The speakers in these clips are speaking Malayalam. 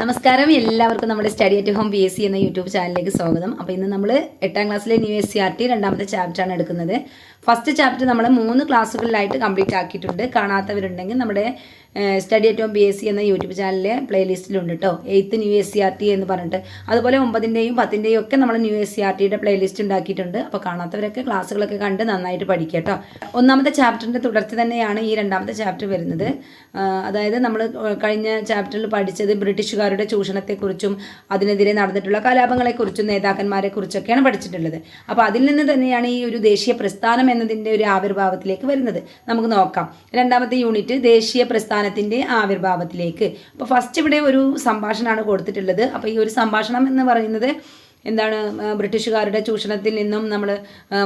നമസ്കാരം. എല്ലാവർക്കും നമ്മുടെ study at home P S C എന്ന യൂട്യൂബ് ചാനലിലേക്ക് സ്വാഗതം. അപ്പോൾ ഇന്ന് നമ്മൾ എട്ടാം ക്ലാസ്സിലെ new S C R T രണ്ടാമത്തെ ചാപ്റ്ററാണ് എടുക്കുന്നത്. ഫസ്റ്റ് ചാപ്റ്റർ നമ്മൾ മൂന്ന് ക്ലാസ്സുകളിലായിട്ട് കംപ്ലീറ്റ് ആക്കിയിട്ടുണ്ട്. കാണാത്തവരുണ്ടെങ്കിൽ നമ്മുടെ study at home B S C എന്ന യൂട്യൂബ് ചാനലിലെ പ്ലേലിസ്റ്റിലുണ്ട് കേട്ടോ eighth new S C R T എന്ന് പറഞ്ഞിട്ട്. അതുപോലെ ഒമ്പതിന്റെയും പത്തിന്റെയും ഒക്കെ നമ്മൾ ന്യൂ എസ് സി ആർ ടിയുടെ പ്ലേലിസ്റ്റ് ഉണ്ടാക്കിയിട്ടുണ്ട്. അപ്പോൾ കാണാത്തവരൊക്കെ ക്ലാസ്സുകളൊക്കെ കണ്ട് നന്നായിട്ട് പഠിക്കുക കേട്ടോ ഒന്നാമത്തെ ചാപ്റ്ററിന്റെ തുടർച്ച തന്നെയാണ് ഈ രണ്ടാമത്തെ ചാപ്റ്റർ വരുന്നത്. അതായത് നമ്മൾ കഴിഞ്ഞ ചാപ്റ്ററിൽ പഠിച്ചത് ബ്രിട്ടീഷുകാരുടെ ചൂഷണത്തെക്കുറിച്ചും അതിനെതിരെ നടന്നിട്ടുള്ള കലാപങ്ങളെക്കുറിച്ചും നേതാക്കന്മാരെക്കുറിച്ചൊക്കെയാണ് പഠിച്ചിട്ടുള്ളത്. അപ്പോൾ അതിൽ നിന്ന് തന്നെയാണ് ഈ ഒരു ദേശീയ പ്രസ്ഥാനം എന്നതിന്റെ ഒരു ആവിർഭാവത്തിലേക്ക് വരുന്നത്. നമുക്ക് നോക്കാം. രണ്ടാമത്തെ യൂണിറ്റ് ദേശീയ പ്രസ്ഥാനത്തിന്റെ ആവിർഭാവത്തിലേക്ക്. അപ്പോൾ ഫസ്റ്റ് ഇവിടെ ഒരു സംഭാഷണമാണ് കൊടുത്തിട്ടുള്ളത്. അപ്പോൾ ഈ ഒരു സംഭാഷണം എന്ന് പറയുന്നത് എന്താണ് ബ്രിട്ടീഷുകാരുടെ ചൂഷണത്തിൽ നിന്നും നമ്മൾ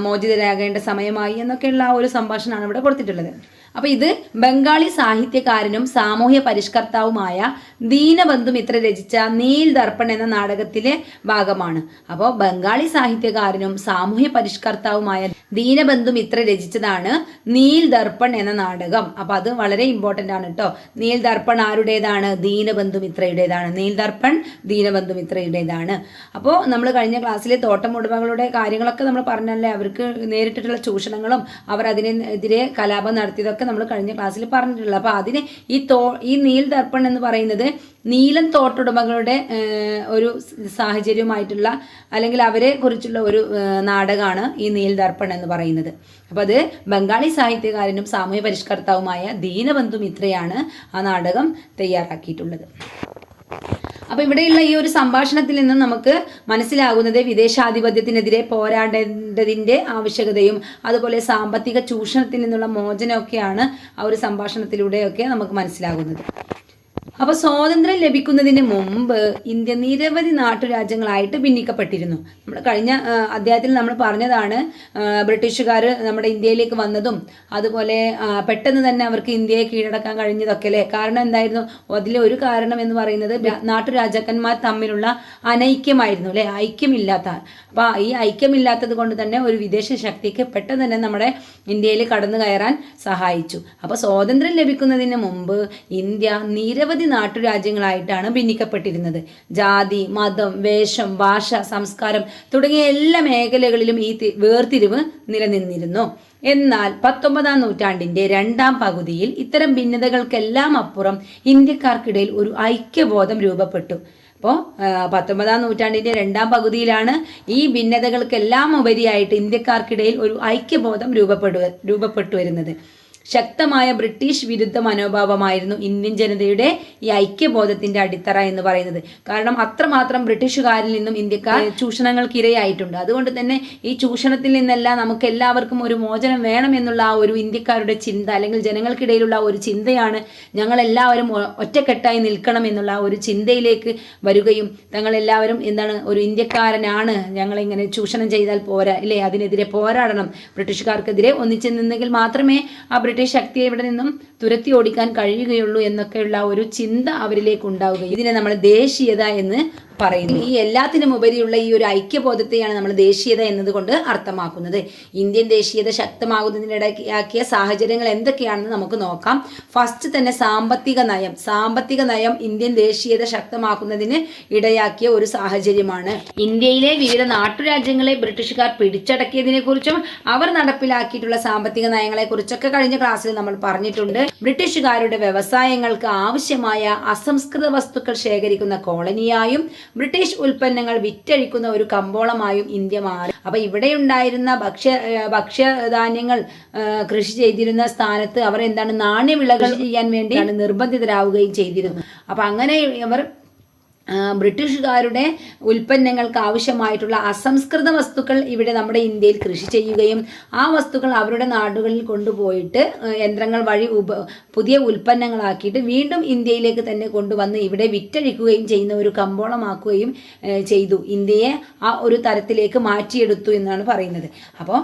മോചിതരാകേണ്ട സമയമായി എന്നൊക്കെയുള്ള ആ ഒരു സംഭാഷണമാണ് ഇവിടെ കൊടുത്തിട്ടുള്ളത്. അപ്പോൾ ഇത് ബംഗാളി സാഹിത്യകാരനും സാമൂഹ്യ പരിഷ്കർത്താവുമായ ദീനബന്ധു മിത്ര രചിച്ച നീൽ ദർപ്പൺ എന്ന നാടകത്തിലെ ഭാഗമാണ്. അപ്പോൾ ബംഗാളി സാഹിത്യകാരനും സാമൂഹ്യ പരിഷ്കർത്താവുമായ ദീനബന്ധു മിത്ര രചിച്ചതാണ് നീൽ ദർപ്പൺ എന്ന നാടകം. അപ്പോൾ അത് വളരെ ഇമ്പോർട്ടന്റ് ആണ് കേട്ടോ നീൽ ദർപ്പൺ ആരുടേതാണ്? ദീനബന്ധു മിത്രയുടേതാണ് നീൽ ദർപ്പൺ ദീനബന്ധു മിത്രയുടേതാണ് അപ്പോൾ നമ്മൾ കഴിഞ്ഞ ക്ലാസ്സിലെ തോട്ടം ഉടമകളുടെ കാര്യങ്ങളൊക്കെ നമ്മൾ പറഞ്ഞല്ലേ? അവർക്ക് നേരിട്ടിട്ടുള്ള ചൂഷണങ്ങളും അവർ അതിനെതിരെ കലാപം നടത്തിയതൊക്കെ നമ്മൾ കഴിഞ്ഞ ക്ലാസ്സിൽ പറഞ്ഞിട്ടുള്ളത് അപ്പോൾ അതിന് ഈ തോ ഈ നീൽ ദർപ്പൺ എന്ന് പറയുന്നത് നീലം തോട്ടുടമകളുടെ ഒരു സാഹചര്യമായിട്ടുള്ള അല്ലെങ്കിൽ അവരെ കുറിച്ചുള്ള ഒരു നാടകമാണ് ഈ നീൽ ദർപ്പൺ എന്ന് പറയുന്നത്. അപ്പോൾ അത് ബംഗാളി സാഹിത്യകാരനും സാമൂഹ്യ പരിഷ്കർത്താവുമായ ദീനബന്ധു മിത്രയാണ് ആ നാടകം തയ്യാറാക്കിയിട്ടുള്ളത്. അപ്പോൾ ഇവിടെയുള്ള ഈ ഒരു സംഭാഷണത്തിൽ നിന്ന് നമുക്ക് മനസ്സിലാകുന്നത് വിദേശാധിപത്യത്തിനെതിരെ പോരാടേണ്ടതിന്റെ ആവശ്യകതയും അതുപോലെ സാമ്പത്തിക ചൂഷണത്തിൽ നിന്നുള്ള മോചനമൊക്കെയാണ് ആ ഒരു സംഭാഷണത്തിലൂടെയൊക്കെ നമുക്ക് മനസ്സിലാകുന്നത്. അപ്പോൾ സ്വാതന്ത്ര്യം ലഭിക്കുന്നതിന് മുമ്പ് ഇന്ത്യ നിരവധി നാട്ടുരാജ്യങ്ങളായിട്ട് ഭിന്നിക്കപ്പെട്ടിരുന്നു. നമ്മൾ കഴിഞ്ഞ അധ്യായത്തിൽ നമ്മൾ പറഞ്ഞതാണ് ബ്രിട്ടീഷുകാർ നമ്മുടെ ഇന്ത്യയിലേക്ക് വന്നതും അതുപോലെ പെട്ടെന്ന് തന്നെ അവർക്ക് ഇന്ത്യയെ കീഴടക്കാൻ കഴിഞ്ഞതൊക്കെ അല്ലേ? കാരണം എന്തായിരുന്നു? അതിലെ ഒരു കാരണം എന്ന് പറയുന്നത് നാട്ടുരാജാക്കന്മാർ തമ്മിലുള്ള അനൈക്യമായിരുന്നു അല്ലേ? ഐക്യമില്ലാത്ത അപ്പോൾ ഈ ഐക്യമില്ലാത്തത് കൊണ്ട് തന്നെ ഒരു വിദേശ ശക്തിക്ക് പെട്ടെന്ന് തന്നെ നമ്മുടെ ഇന്ത്യയിൽ കടന്നു കയറാൻ സഹായിച്ചു. അപ്പോൾ സ്വാതന്ത്ര്യം ലഭിക്കുന്നതിന് മുമ്പ് ഇന്ത്യ നിരവധി നാട്ടുരാജ്യങ്ങളായിട്ടാണ് ഭിന്നിക്കപ്പെട്ടിരുന്നത്. ജാതി മതം വേഷം ഭാഷ സംസ്കാരം തുടങ്ങിയ എല്ലാ മേഖലകളിലും ഈ വേർതിരിവ് നിലനിന്നിരുന്നു. എന്നാൽ പത്തൊമ്പതാം നൂറ്റാണ്ടിന്റെ രണ്ടാം പകുതിയിൽ ഇത്തരം ഭിന്നതകൾക്കെല്ലാം അപ്പുറം ഇന്ത്യക്കാർക്കിടയിൽ ഒരു ഐക്യബോധം രൂപപ്പെട്ടു. അപ്പോൾ പത്തൊമ്പതാം നൂറ്റാണ്ടിന്റെ രണ്ടാം പകുതിയിലാണ് ഈ ഭിന്നതകൾക്കെല്ലാം ഉപരിയായിട്ട് ഇന്ത്യക്കാർക്കിടയിൽ ഒരു ഐക്യബോധം രൂപപ്പെടുക രൂപപ്പെട്ടു വരുന്നത് ശക്തമായ ബ്രിട്ടീഷ് വിരുദ്ധ മനോഭാവമായിരുന്നു ഇന്ത്യൻ ജനതയുടെ ഈ ഐക്യബോധത്തിന്റെ അടിത്തറ എന്ന് പറയുന്നത്. കാരണം അത്രമാത്രം ബ്രിട്ടീഷുകാരിൽ നിന്നും ഇന്ത്യക്കാർ ചൂഷണങ്ങൾക്ക് ഇരയായിട്ടുണ്ട് അതുകൊണ്ട് തന്നെ ഈ ചൂഷണത്തിൽ നിന്നെല്ലാം നമുക്ക് എല്ലാവർക്കും ഒരു മോചനം വേണം എന്നുള്ള ആ ഒരു ഇന്ത്യക്കാരുടെ ചിന്ത അല്ലെങ്കിൽ ജനങ്ങൾക്കിടയിലുള്ള ഒരു ചിന്തയാണ് ഞങ്ങൾ എല്ലാവരും ഒറ്റക്കെട്ടായി നിൽക്കണം എന്നുള്ള ഒരു ചിന്തയിലേക്ക് വരികയും തങ്ങളെല്ലാവരും എന്താണ് ഒരു ഇന്ത്യക്കാരനാണ് ഞങ്ങളിങ്ങനെ ചൂഷണം ചെയ്താൽ പോരാ ഇല്ലേ? അതിനെതിരെ പോരാടണം. ബ്രിട്ടീഷുകാർക്കെതിരെ ഒന്നിച്ചു നിന്നെങ്കിൽ മാത്രമേ ആ ബ്രിട്ടീഷ് ശക്തിയെ ഇവിടെ നിന്നും തുരത്തി ഓടിക്കാൻ കഴിയുകയുള്ളൂ എന്നൊക്കെയുള്ള ഒരു ചിന്ത അവരിലേക്ക് ഉണ്ടാവുകയും ഇതിനെ നമ്മൾ ദേശീയത എന്ന് പറയുന്നു. ഈ എല്ലാത്തിനും ഉപരിയുള്ള ഈ ഒരു ഐക്യബോധത്തെയാണ് നമ്മൾ ദേശീയത എന്നതുകൊണ്ട് അർത്ഥമാക്കുന്നത്. ഇന്ത്യൻ ദേശീയത ശക്തമാകുന്നതിനിടയാക്കിയ സാഹചര്യങ്ങൾ എന്തൊക്കെയാണെന്ന് നമുക്ക് നോക്കാം. ഫസ്റ്റ് തന്നെ സാമ്പത്തിക നയം. സാമ്പത്തിക നയം ഇന്ത്യൻ ദേശീയത ശക്തമാക്കുന്നതിന് ഇടയാക്കിയ ഒരു സാഹചര്യമാണ്. ഇന്ത്യയിലെ വിവിധ നാട്ടുരാജ്യങ്ങളെ ബ്രിട്ടീഷുകാർ പിടിച്ചടക്കിയതിനെ കുറിച്ചും അവർ നടപ്പിലാക്കിയിട്ടുള്ള സാമ്പത്തിക നയങ്ങളെ കുറിച്ചൊക്കെ കഴിഞ്ഞ ക്ലാസ്സിൽ നമ്മൾ പറഞ്ഞിട്ടുണ്ട്. ബ്രിട്ടീഷുകാരുടെ വ്യവസായങ്ങൾക്ക് ആവശ്യമായ അസംസ്കൃത വസ്തുക്കൾ ശേഖരിക്കുന്ന കോളനിയായും ബ്രിട്ടീഷ് ഉൽപ്പന്നങ്ങൾ വിറ്റഴിക്കുന്ന ഒരു കമ്പോളമായും ഇന്ത്യ മാറി. അപ്പൊ ഇവിടെ ഉണ്ടായിരുന്ന ഭക്ഷ്യ ഭക്ഷ്യധാന്യങ്ങൾ കൃഷി ചെയ്തിരുന്ന സ്ഥാനത്ത് അവർ എന്താണ് നാണ്യവിളകൾ ചെയ്യാൻ വേണ്ടിയാണ് നിർബന്ധിതരാവുകയും ചെയ്തിരുന്നു. അപ്പൊ അങ്ങനെ അവർ ആ, ബ്രിട്ടീഷുകാരുടെ ഉൽപ്പന്നങ്ങൾക്ക് ആവശ്യമായിട്ടുള്ള അസംസ്കൃത വസ്തുക്കൾ ഇവിടെ നമ്മുടെ ഇന്ത്യയിൽ കൃഷി ചെയ്യുകയും ആ വസ്തുക്കൾ അവരുടെ നാടുകളിൽ കൊണ്ടുപോയിട്ട് യന്ത്രങ്ങൾ വഴി ഉപ പുതിയ ഉൽപ്പന്നങ്ങളാക്കിയിട്ട് വീണ്ടും ഇന്ത്യയിലേക്ക് തന്നെ കൊണ്ടുവന്ന് ഇവിടെ വിറ്റഴിക്കുകയും ചെയ്യുന്ന ഒരു കമ്പോളമാക്കുകയും ചെയ്തു. ഇന്ത്യയെ ആ ഒരു തരത്തിലേക്ക് മാറ്റിയെടുത്തു എന്നാണ് പറയുന്നത്. അപ്പോൾ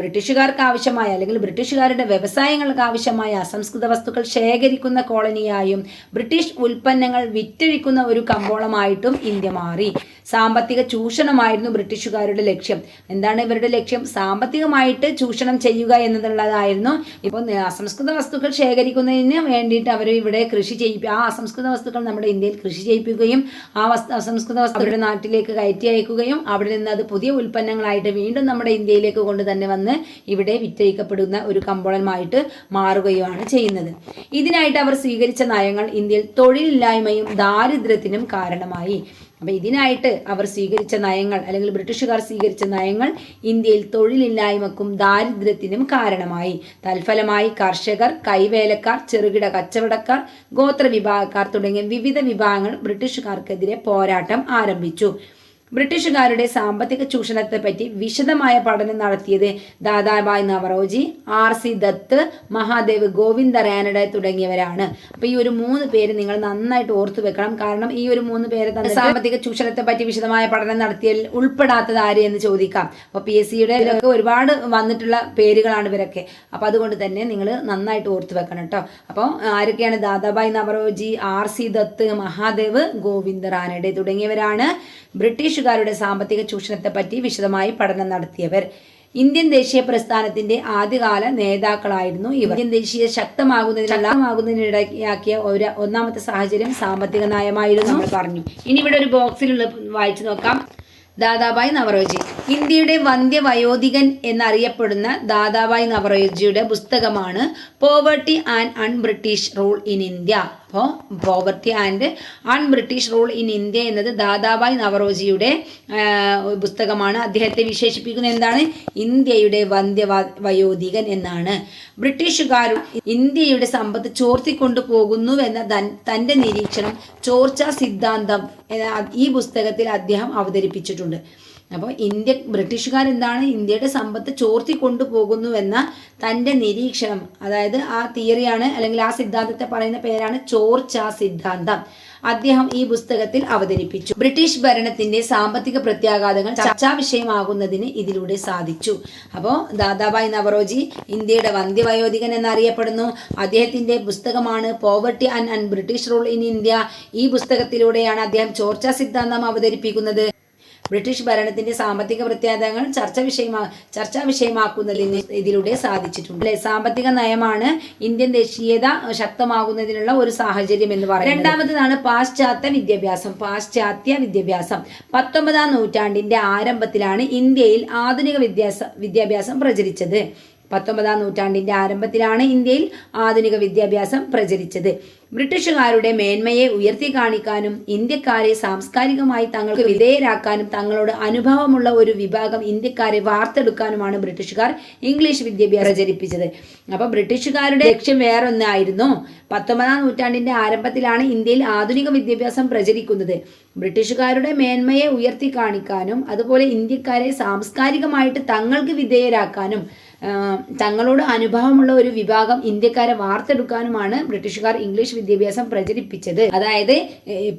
ബ്രിട്ടീഷുകാർക്ക് ആവശ്യമായ അല്ലെങ്കിൽ ബ്രിട്ടീഷുകാരുടെ വ്യവസായങ്ങൾക്ക് ആവശ്യമായ അസംസ്കൃത വസ്തുക്കൾ ശേഖരിക്കുന്ന കോളനിയായും ബ്രിട്ടീഷ് ഉൽപ്പന്നങ്ങൾ വിറ്റഴിക്കുന്ന ഒരു കമ്പോള കമ്പോളമായിട്ടും ഇന്ത്യ മാറി. സാമ്പത്തിക ചൂഷണമായിരുന്നു ബ്രിട്ടീഷുകാരുടെ ലക്ഷ്യം. എന്താണ് ഇവരുടെ ലക്ഷ്യം? സാമ്പത്തികമായിട്ട് ചൂഷണം ചെയ്യുക എന്നുള്ളതായിരുന്നു ഇപ്പോൾ അസംസ്കൃത വസ്തുക്കൾ ശേഖരിക്കുന്നതിന് വേണ്ടിയിട്ട് അവർ ഇവിടെ കൃഷി ചെയ്യിപ്പി ആ അസംസ്കൃത വസ്തുക്കൾ നമ്മുടെ ഇന്ത്യയിൽ കൃഷി ചെയ്യിപ്പിക്കുകയും ആ വസ്തു അസംസ്കൃത വസ്തുക്കളുടെ നാട്ടിലേക്ക് കയറ്റി അയക്കുകയും അവിടെ നിന്ന് അത് പുതിയ ഉൽപ്പന്നങ്ങളായിട്ട് വീണ്ടും നമ്മുടെ ഇന്ത്യയിലേക്ക് കൊണ്ട് തന്നെ വന്ന് ഇവിടെ വിറ്റഴിക്കപ്പെടുന്ന ഒരു കമ്പോളമായിട്ട് മാറുകയുമാണ് ചെയ്യുന്നത്. ഇതിനായിട്ട് അവർ സ്വീകരിച്ച നയങ്ങൾ ഇന്ത്യയിൽ തൊഴിലില്ലായ്മയും ദാരിദ്ര്യത്തിനും കാരണമായി. അപ്പോൾ ഇതിനായിട്ട് അവർ സ്വീകരിച്ച നയങ്ങൾ അല്ലെങ്കിൽ ബ്രിട്ടീഷുകാർ സ്വീകരിച്ച നയങ്ങൾ ഇന്ത്യയിൽ തൊഴിലില്ലായ്മക്കും ദാരിദ്ര്യത്തിനും കാരണമായി. തൽഫലമായി കർഷകർ കൈവേലക്കാർ ചെറുകിട കച്ചവടക്കാർ ഗോത്ര വിഭാഗക്കാർ തുടങ്ങിയ വിവിധ വിഭാഗങ്ങൾ ബ്രിട്ടീഷുകാർക്കെതിരെ പോരാട്ടം ആരംഭിച്ചു. ബ്രിട്ടീഷുകാരുടെ സാമ്പത്തിക ചൂഷണത്തെപ്പറ്റി വിശദമായ പഠനം നടത്തിയത് ദാദാബായ് നവറോജി ആർ സി ദത്ത് മഹാദേവ് ഗോവിന്ദ റാനഡ തുടങ്ങിയവരാണ്. അപ്പൊ ഈ ഒരു മൂന്ന് പേര് നിങ്ങൾ നന്നായിട്ട് ഓർത്തു വെക്കണം. കാരണം ഈ ഒരു മൂന്ന് പേര് തന്നെ സാമ്പത്തിക ചൂഷണത്തെ പറ്റി വിശദമായ പഠനം നടത്തിയതിൽ ഉൾപ്പെടാത്തത് ആര് എന്ന് ചോദിക്കാം. അപ്പോൾ പി എസ് സിയുടെ ഒരുപാട് വന്നിട്ടുള്ള പേരുകളാണ് ഇവരൊക്കെ. അപ്പോൾ അതുകൊണ്ട് തന്നെ നിങ്ങൾ നന്നായിട്ട് ഓർത്തു വെക്കണം കേട്ടോ അപ്പോൾ ആരൊക്കെയാണ് ദാദാബായ് നവറോജി ആർ സി ദത്ത് മഹാദേവ് ഗോവിന്ദ റാനഡെ തുടങ്ങിയവരാണ് ബ്രിട്ടീഷുകാരുടെ സാമ്പത്തിക ചൂഷണത്തെപ്പറ്റി വിശദമായി പഠനം നടത്തിയവർ. ഇന്ത്യൻ ദേശീയ പ്രസ്ഥാനത്തിന്റെ ആദ്യകാല നേതാക്കളായിരുന്നു ഇവർ. ഇന്ത്യൻ ദേശീയ ശക്തമാകുന്നതിനിടയാക്കിയ ഒരു ഒന്നാമത്തെ സാഹചര്യം സാമ്പത്തിക നയമായിരുന്നു പറഞ്ഞു. ഇനി ഇവിടെ ഒരു ബോക്സിലുള്ള വായിച്ചു നോക്കാം. ദാദാബായ് നവറോജി. ഇന്ത്യയുടെ വന്ധ്യവയോധികൻ എന്നറിയപ്പെടുന്ന ദാദാബായ് നവറോജിയുടെ പുസ്തകമാണ് poverty and un British rule in India അപ്പോൾ poverty and un British rule in India എന്നത് ദാദാബായ് നവറോജിയുടെ പുസ്തകമാണ്. അദ്ദേഹത്തെ വിശേഷിപ്പിക്കുന്നത് എന്താണ്? ഇന്ത്യയുടെ വന്ധ്യ വയോധികൻ എന്നാണ്. ബ്രിട്ടീഷുകാർ ഇന്ത്യയുടെ സമ്പത്ത് ചോർത്തിക്കൊണ്ടു പോകുന്നുവെന്ന തന്റെ നിരീക്ഷണം ചോർച്ചാ സിദ്ധാന്തം ഈ പുസ്തകത്തിൽ അദ്ദേഹം അവതരിപ്പിച്ചിട്ടുണ്ട്. അപ്പോൾ ഇന്ത്യ ബ്രിട്ടീഷുകാരെന്താണ് ഇന്ത്യയുടെ സമ്പത്ത് ചോർത്തി കൊണ്ടുപോകുന്നുവെന്ന തന്റെ നിരീക്ഷണം. അതായത് ആ തിയറിയാണ് അല്ലെങ്കിൽ ആ സിദ്ധാന്തത്തെ പറയുന്ന പേരാണ് ചോർച്ച സിദ്ധാന്തം. അദ്ദേഹം ഈ പുസ്തകത്തിൽ അവതരിപ്പിച്ചു. ബ്രിട്ടീഷ് ഭരണത്തിന്റെ സാമ്പത്തിക പ്രത്യാഘാതങ്ങൾ ചർച്ചാ വിഷയമാകുന്നതിന് ഇതിലൂടെ സാധിച്ചു. അപ്പോൾ ദാദാബായ് നവറോജി ഇന്ത്യയുടെ വന്ധ്യവയോധികൻ എന്നറിയപ്പെടുന്നു. അദ്ദേഹത്തിന്റെ പുസ്തകമാണ് poverty and and British rule in India ഈ പുസ്തകത്തിലൂടെയാണ് അദ്ദേഹം ചോർച്ചാ സിദ്ധാന്തം അവതരിപ്പിക്കുന്നത്. ബ്രിട്ടീഷ് ഭരണത്തിന്റെ സാമ്പത്തിക പ്രത്യാഘാതങ്ങൾ ചർച്ച വിഷയമാ ചർച്ചാ വിഷയമാക്കുന്നതിന് ഇതിലൂടെ സാധിച്ചിട്ടുണ്ട്. അല്ലെ? സാമ്പത്തിക നയമാണ് ഇന്ത്യൻ ദേശീയത ശക്തമാകുന്നതിനുള്ള ഒരു സാഹചര്യം എന്ന് പറയുന്നത്. രണ്ടാമത്തേതാണ് പാശ്ചാത്യ വിദ്യാഭ്യാസം. പാശ്ചാത്യ വിദ്യാഭ്യാസം. പത്തൊമ്പതാം നൂറ്റാണ്ടിന്റെ ആരംഭത്തിലാണ് ഇന്ത്യയിൽ ആധുനിക വിദ്യാഭ്യാസ വിദ്യാഭ്യാസം പ്രചരിച്ചത്. പത്തൊമ്പതാം നൂറ്റാണ്ടിന്റെ ആരംഭത്തിലാണ് ഇന്ത്യയിൽ ആധുനിക വിദ്യാഭ്യാസം പ്രചരിച്ചത്. ബ്രിട്ടീഷുകാരുടെ മേന്മയെ ഉയർത്തി കാണിക്കാനും ഇന്ത്യക്കാരെ സാംസ്കാരികമായി തങ്ങൾക്ക് വിധേയരാക്കാനും തങ്ങളോട് അനുഭവമുള്ള ഒരു വിഭാഗം ഇന്ത്യക്കാരെ വാർത്തെടുക്കാനുമാണ് ബ്രിട്ടീഷുകാർ ഇംഗ്ലീഷ് വിദ്യാഭ്യാസം പ്രചരിപ്പിച്ചത്. അപ്പോൾ ബ്രിട്ടീഷുകാരുടെ ലക്ഷ്യം വേറൊന്നായിരുന്നു. പത്തൊമ്പതാം നൂറ്റാണ്ടിന്റെ ആരംഭത്തിലാണ് ഇന്ത്യയിൽ ആധുനിക വിദ്യാഭ്യാസം പ്രചരിക്കുന്നത്. ബ്രിട്ടീഷുകാരുടെ മേന്മയെ ഉയർത്തി കാണിക്കാനും അതുപോലെ ഇന്ത്യക്കാരെ സാംസ്കാരികമായിട്ട് തങ്ങൾക്ക് വിധേയരാക്കാനും തങ്ങളോട് അനുഭവമുള്ള ഒരു വിഭാഗം ഇന്ത്യക്കാരെ വാർത്തെടുക്കാനുമാണ് ബ്രിട്ടീഷുകാർ ഇംഗ്ലീഷ് വിദ്യാഭ്യാസം പ്രചരിപ്പിച്ചത്. അതായത്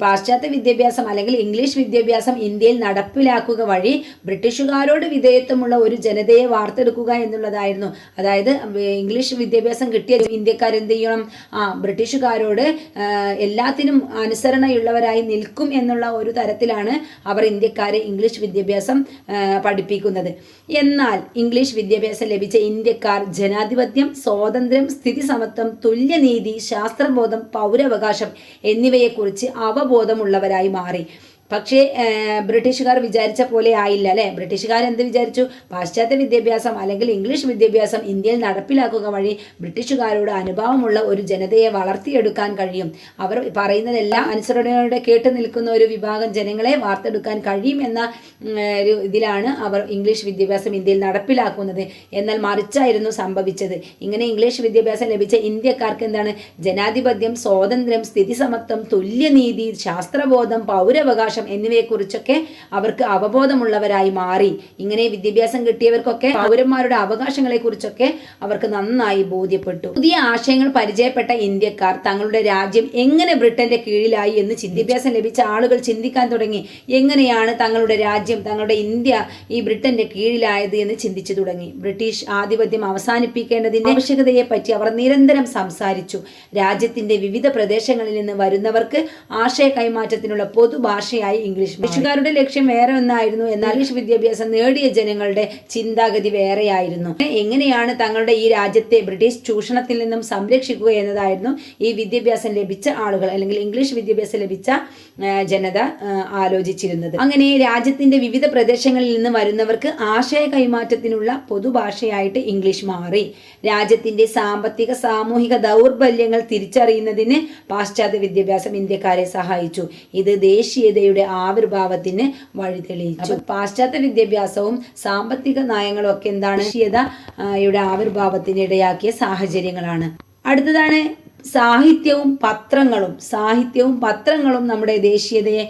പാശ്ചാത്യ വിദ്യാഭ്യാസം അല്ലെങ്കിൽ ഇംഗ്ലീഷ് വിദ്യാഭ്യാസം ഇന്ത്യയിൽ നടപ്പിലാക്കുക വഴി ബ്രിട്ടീഷുകാരോട് വിധേയത്വമുള്ള ഒരു ജനതയെ വാർത്തെടുക്കുക എന്നുള്ളതായിരുന്നു. അതായത് ഇംഗ്ലീഷ് വിദ്യാഭ്യാസം കിട്ടിയ ഇന്ത്യക്കാർ എന്ത് ചെയ്യണം ആ ബ്രിട്ടീഷുകാരോട് എല്ലാത്തിനും അനുസരണയുള്ളവരായി നിൽക്കും എന്നുള്ള ഒരു തരത്തിലാണ് അവർ ഇന്ത്യക്കാരെ ഇംഗ്ലീഷ് വിദ്യാഭ്യാസം പഠിപ്പിക്കുന്നത്. എന്നാൽ ഇംഗ്ലീഷ് വിദ്യാഭ്യാസം ലഭിച്ച ഇന്ത്യക്കാർ ജനാധിപത്യം സ്വാതന്ത്ര്യം സ്ഥിതി സമത്വം തുല്യനീതി ശാസ്ത്രബോധം പൗരാവകാശം എന്നിവയെക്കുറിച്ച് അവബോധമുള്ളവരായി മാറി. പക്ഷേ ബ്രിട്ടീഷുകാർ വിചാരിച്ച പോലെ ആയില്ല അല്ലേ? ബ്രിട്ടീഷുകാർ എന്ത് വിചാരിച്ചു? പാശ്ചാത്യ വിദ്യാഭ്യാസം അല്ലെങ്കിൽ ഇംഗ്ലീഷ് വിദ്യാഭ്യാസം ഇന്ത്യയിൽ നടപ്പിലാക്കുക വഴി ബ്രിട്ടീഷുകാരോട് അനുഭവമുള്ള ഒരു ജനതയെ വളർത്തിയെടുക്കാൻ കഴിയും. അവർ പറയുന്നതെല്ലാം അനുസരണയോടെ കേട്ട് നിൽക്കുന്ന ഒരു വിഭാഗം ജനങ്ങളെ വാർത്തെടുക്കാൻ കഴിയും എന്ന ഒരു ഇതിലാണ് അവർ ഇംഗ്ലീഷ് വിദ്യാഭ്യാസം ഇന്ത്യയിൽ നടപ്പിലാക്കുന്നത്. എന്നാൽ മറിച്ചായിരുന്നു സംഭവിച്ചത്. ഇങ്ങനെ ഇംഗ്ലീഷ് വിദ്യാഭ്യാസം ലഭിച്ച ഇന്ത്യക്കാർക്ക് എന്താണ്? ജനാധിപത്യം സ്വാതന്ത്ര്യം സ്ഥിതി സമത്വം തുല്യനീതി ശാസ്ത്രബോധം പൗരാവകാശം അവകാശം എന്നിവയെക്കുറിച്ചൊക്കെ അവർക്ക് അവബോധമുള്ളവരായി മാറി. ഇങ്ങനെ വിദ്യാഭ്യാസം കിട്ടിയവർക്കൊക്കെ പൗരന്മാരുടെ അവകാശങ്ങളെ കുറിച്ചൊക്കെ അവർക്ക് നന്നായി ബോധ്യപ്പെട്ടു. പുതിയ ആശയങ്ങൾ പരിചയപ്പെട്ട ഇന്ത്യക്കാർ തങ്ങളുടെ രാജ്യം എങ്ങനെ ബ്രിട്ടന്റെ കീഴിലായി എന്ന് വിദ്യാഭ്യാസം ലഭിച്ച ആളുകൾ ചിന്തിക്കാൻ തുടങ്ങി. എങ്ങനെയാണ് തങ്ങളുടെ രാജ്യം തങ്ങളുടെ ഇന്ത്യ ഈ ബ്രിട്ടന്റെ കീഴിലായത് എന്ന് ചിന്തിച്ചു തുടങ്ങി. ബ്രിട്ടീഷ് ആധിപത്യം അവസാനിപ്പിക്കേണ്ടതിന്റെ ആവശ്യകതയെ പറ്റി അവർ നിരന്തരം സംസാരിച്ചു. രാജ്യത്തിന്റെ വിവിധ പ്രദേശങ്ങളിൽ നിന്ന് വരുന്നവർക്ക് ആശയ കൈമാറ്റത്തിനുള്ള പൊതുഭാഷയായി ഇംഗ്ലീഷ് ബ്രിട്ടീഷുകാരുടെ ലക്ഷ്യം വേറെ ഒന്നായിരുന്നു. എന്നാൽ ഇംഗ്ലീഷ് വിദ്യാഭ്യാസം നേടിയ ജനങ്ങളുടെ ചിന്താഗതി വേറെയായിരുന്നു. എങ്ങനെയാണ് തങ്ങളുടെ ഈ രാജ്യത്തെ ബ്രിട്ടീഷ് ചൂഷണത്തിൽ നിന്നും സംരക്ഷിക്കുക എന്നതായിരുന്നു ഈ വിദ്യാഭ്യാസം ലഭിച്ച ആളുകൾ അല്ലെങ്കിൽ ഇംഗ്ലീഷ് വിദ്യാഭ്യാസം ലഭിച്ച ജനത ആലോചിച്ചിരുന്നത്. അങ്ങനെ രാജ്യത്തിന്റെ വിവിധ പ്രദേശങ്ങളിൽ നിന്ന് വരുന്നവർക്ക് ആശയ കൈമാറ്റത്തിനുള്ള പൊതുഭാഷയായിട്ട് ഇംഗ്ലീഷ് മാറി. രാജ്യത്തിന്റെ സാമ്പത്തിക സാമൂഹിക ദൗർബല്യങ്ങൾ തിരിച്ചറിയുന്നതിന് പാശ്ചാത്യ വിദ്യാഭ്യാസം ഇന്ത്യക്കാരെ സഹായിച്ചു. ഇത് ദേശീയതയുടെ ആവിർഭാവത്തിന് വഴിതെളിയിച്ചു. പാശ്ചാത്യ വിദ്യാഭ്യാസവും സാമ്പത്തിക നയങ്ങളും ഒക്കെ എന്താണ്? യുടെ ആവിർഭാവത്തിന് ഇടയാക്കിയ സാഹചര്യങ്ങളാണ്. അടുത്തതാണ് സാഹിത്യവും പത്രങ്ങളും. സാഹിത്യവും പത്രങ്ങളും നമ്മുടെ ദേശീയതയെ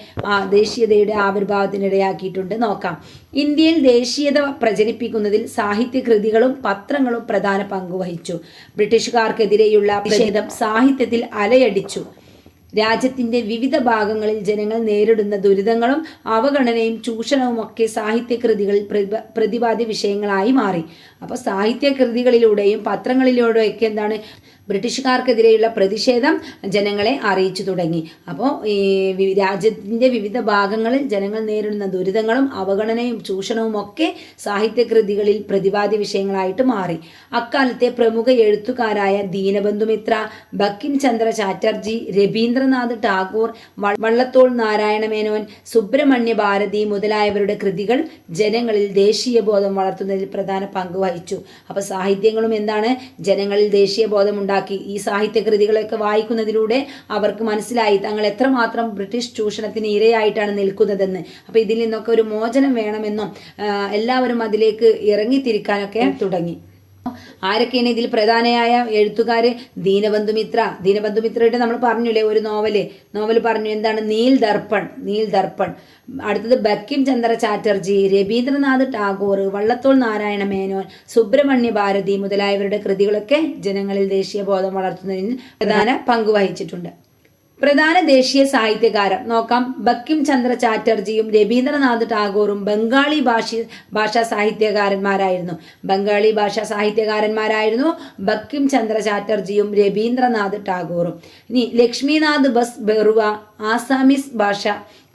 ദേശീയതയുടെ ആവിർഭാവത്തിനിടയാക്കിയിട്ടുണ്ട് നോക്കാം. ഇന്ത്യയിൽ ദേശീയത പ്രചരിപ്പിക്കുന്നതിൽ സാഹിത്യകൃതികളും പത്രങ്ങളും പ്രധാന പങ്കുവഹിച്ചു ബ്രിട്ടീഷുകാർക്കെതിരെയുള്ള പ്രതിഷേധം സാഹിത്യത്തിൽ അലയടിച്ചു. രാജ്യത്തിന്റെ വിവിധ ഭാഗങ്ങളിൽ ജനങ്ങൾ നേരിടുന്ന ദുരിതങ്ങളും അവഗണനയും ചൂഷണവും ഒക്കെ സാഹിത്യകൃതികളിൽ പ്രതിപ- പ്രതിപാദ്യ വിഷയങ്ങളായി മാറി. അപ്പോൾ സാഹിത്യകൃതികളിലൂടെയും പത്രങ്ങളിലൂടെയൊക്കെ എന്താണ് ബ്രിട്ടീഷുകാർക്കെതിരെയുള്ള പ്രതിഷേധം ജനങ്ങളെ അറിയിച്ചു തുടങ്ങി. അപ്പോൾ ഈ രാജ്യത്തിന്റെ വിവിധ ഭാഗങ്ങളിൽ ജനങ്ങൾ നേരിടുന്ന ദുരിതങ്ങളും അവഗണനയും ചൂഷണവും ഒക്കെ സാഹിത്യകൃതികളിൽ പ്രതിപാദ്യ വിഷയങ്ങളായിട്ട് മാറി. അക്കാലത്തെ പ്രമുഖ എഴുത്തുകാരായ ദീനബന്ധുമിത്ര ബക്കിം ചന്ദ്ര ചാറ്റർജി രവീന്ദ്രനാഥ് ടാഗോർ വള്ളത്തോൾ നാരായണ മേനോൻ സുബ്രഹ്മണ്യ ഭാരതി മുതലായവരുടെ കൃതികൾ ജനങ്ങളിൽ ദേശീയ ബോധം വളർത്തുന്നതിൽ പ്രധാന പങ്ക് വഹിച്ചു. അപ്പോൾ സാഹിത്യങ്ങളും എന്താണ്? ജനങ്ങളിൽ ദേശീയ ബോധം ഉണ്ടാക്കി ഈ സാഹിത്യകൃതികളൊക്കെ വായിക്കുന്നതിലൂടെ അവർക്ക് മനസ്സിലായി തങ്ങൾ എത്രമാത്രം ബ്രിട്ടീഷ് ചൂഷണത്തിന് ഇരയായിട്ടാണ് നിൽക്കുന്നതെന്ന്. അപ്പോൾ ഇതിൽ നിന്നൊക്കെ ഒരു മോചനം വേണമെന്നും എല്ലാവരും അതിലേക്ക് ഇറങ്ങിത്തിരിക്കാനൊക്കെ തുടങ്ങി. ആരൊക്കെയാണ് ഇതിൽ പ്രധാനയായ എഴുത്തുകാർ ദീനബന്ധുമിത്ര ദീനബന്ധുമിത്രയുടെ നമ്മൾ പറഞ്ഞില്ലേ ഒരു നോവൽ. നോവൽ പറഞ്ഞു എന്താണ്? നീൽ ദർപ്പൺ. നീൽ ദർപ്പൺ. അടുത്തത് ബക്കിം ചന്ദ്ര ചാറ്റർജി രവീന്ദ്രനാഥ് ടാഗോർ വള്ളത്തോൾ നാരായണ മേനോൻ സുബ്രഹ്മണ്യ ഭാരതി മുതലായവരുടെ കൃതികളൊക്കെ ജനങ്ങളിൽ ദേശീയ ബോധം വളർത്തുന്നതിന് പ്രധാന പങ്ക് വഹിച്ചിട്ടുണ്ട്. പ്രധാന ദേശീയ സാഹിത്യകാരൻ. നോക്കാം. ബക്കിം ചന്ദ്ര ചാറ്റർജിയും രവീന്ദ്രനാഥ് ടാഗോറും ബംഗാളി ഭാഷ ഭാഷാ സാഹിത്യകാരന്മാരായിരുന്നു. ബംഗാളി ഭാഷാ സാഹിത്യകാരന്മാരായിരുന്നു ബക്കിം ചന്ദ്ര ചാറ്റർജിയും രവീന്ദ്രനാഥ് ടാഗോറും. ഇനി ലക്ഷ്മിനാഥ് ബസ് ബെറുവ ആസാമിസ് ഭാഷ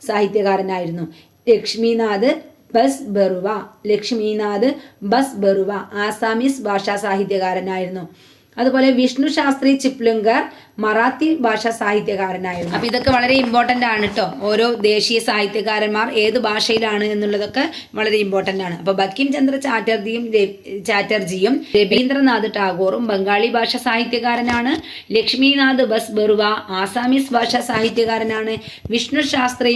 സാഹിത്യകാരനായിരുന്നു. ലക്ഷ്മിനാഥ് ബസ് ബെറുവ ലക്ഷ്മിനാഥ് ബസ് ബെറുവ ആസാമിസ് ഭാഷാ സാഹിത്യകാരനായിരുന്നു. അതുപോലെ വിഷ്ണു ശാസ്ത്രി ചിപ്ലുങ്കർ മറാത്തി ഭാഷാ സാഹിത്യകാരനായിരുന്നു. അപ്പൊ ഇതൊക്കെ വളരെ ഇമ്പോർട്ടന്റ് ആണ് കേട്ടോ ഓരോ ദേശീയ സാഹിത്യകാരന്മാർ ഏത് ഭാഷയിലാണ് എന്നുള്ളതൊക്കെ വളരെ ഇമ്പോർട്ടന്റ് ആണ്. അപ്പൊ ബക്കിം ചന്ദ്ര ചാറ്റർജിയും ചാറ്റർജിയും രവീന്ദ്രനാഥ് ടാഗോറും ബംഗാളി ഭാഷ സാഹിത്യകാരനാണ്. ലക്ഷ്മിനാഥ് ബസ് ബറുവ ആസാമീസ് ഭാഷാ സാഹിത്യകാരനാണ്. വിഷ്ണു ശാസ്ത്രി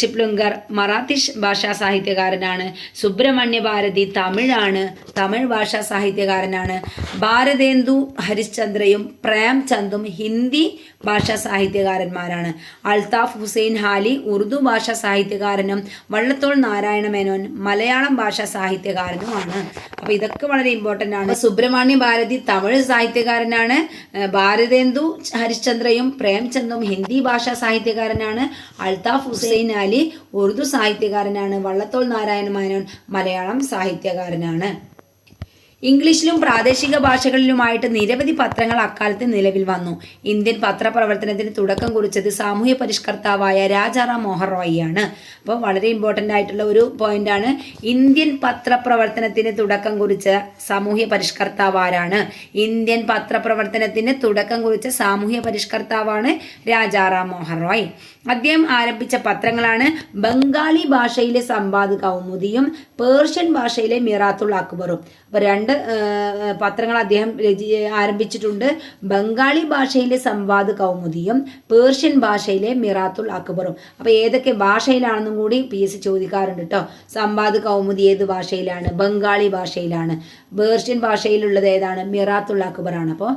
ചിപ്ലുങ്കർ മറാത്തി ഭാഷാ സാഹിത്യകാരനാണ്. സുബ്രഹ്മണ്യ ഭാരതി തമിഴാണ് തമിഴ് ഭാഷാ സാഹിത്യകാരനാണ്. ഭാരതേന്ദു ഹരിശ്ചന്ദ്രയും പ്രേംചന്ദും ഹിന്ദി ഭാഷാ സാഹിത്യകാരന്മാരാണ്. അൽതാഫ് ഹുസൈൻ ഹാലി ഉറുദു ഭാഷാ സാഹിത്യകാരനും വള്ളത്തോൾ നാരായണ മേനോൻ മലയാളം ഭാഷാ സാഹിത്യകാരനുമാണ്. അപ്പോൾ ഇതൊക്കെ വളരെ ഇമ്പോർട്ടന്റ് ആണ്. സുബ്രഹ്മണ്യ ഭാരതി തമിഴ് സാഹിത്യകാരനാണ്. ഭാരതേന്ദു ഹരിശ്ചന്ദ്രയും പ്രേംചന്ദും ഹിന്ദി ഭാഷാ സാഹിത്യകാരനാണ്. അൽതാഫ് ഹുസൈൻ അലി ഉറുദു സാഹിത്യകാരനാണ്. വള്ളത്തോൾ നാരായണ മേനോൻ മലയാളം സാഹിത്യകാരനാണ്. ഇംഗ്ലീഷിലും പ്രാദേശിക ഭാഷകളിലുമായിട്ട് നിരവധി പത്രങ്ങൾ അക്കാലത്ത് നിലവിൽ വന്നു. ഇന്ത്യൻ പത്രപ്രവർത്തനത്തിന് തുടക്കം കുറിച്ചത് സാമൂഹ്യ പരിഷ്കർത്താവായ രാജാറാം മോഹൻ റോയിയാണ്. അപ്പോൾ വളരെ ഇമ്പോർട്ടന്റ് ആയിട്ടുള്ള ഒരു പോയിന്റാണ് ഇന്ത്യൻ പത്രപ്രവർത്തനത്തിന് തുടക്കം കുറിച്ച സാമൂഹ്യ പരിഷ്കർത്താവ് ആരാണ്? ഇന്ത്യൻ പത്രപ്രവർത്തനത്തിന് തുടക്കം കുറിച്ച സാമൂഹ്യ പരിഷ്കർത്താവാണ് രാജാറാം മോഹൻ റോയ്. അദ്ദേഹം ആരംഭിച്ച പത്രങ്ങളാണ് ബംഗാളി ഭാഷയിലെ സമ്പാദ് കൗമുദിയും പേർഷ്യൻ ഭാഷയിലെ മിറാത്തുൾ അക്ബറും. അപ്പോൾ രണ്ട് പത്രങ്ങൾ അദ്ദേഹം രചി ആരംഭിച്ചിട്ടുണ്ട്. ബംഗാളി ഭാഷയിലെ സംവാദ് കൗമുദിയും പേർഷ്യൻ ഭാഷയിലെ മിറാത്തുൽ അക്ബറും. അപ്പോൾ ഏതൊക്കെ ഭാഷയിലാണെന്നും കൂടി പി എസ് ചോദിക്കാറുണ്ട് കേട്ടോ സംവാദ് കൗമുദി ഏത് ഭാഷയിലാണ്? ബംഗാളി ഭാഷയിലാണ്. പേർഷ്യൻ ഭാഷയിലുള്ളത് ഏതാണ്? മിറാത്തുൽ അക്ബറാണ്. അപ്പോൾ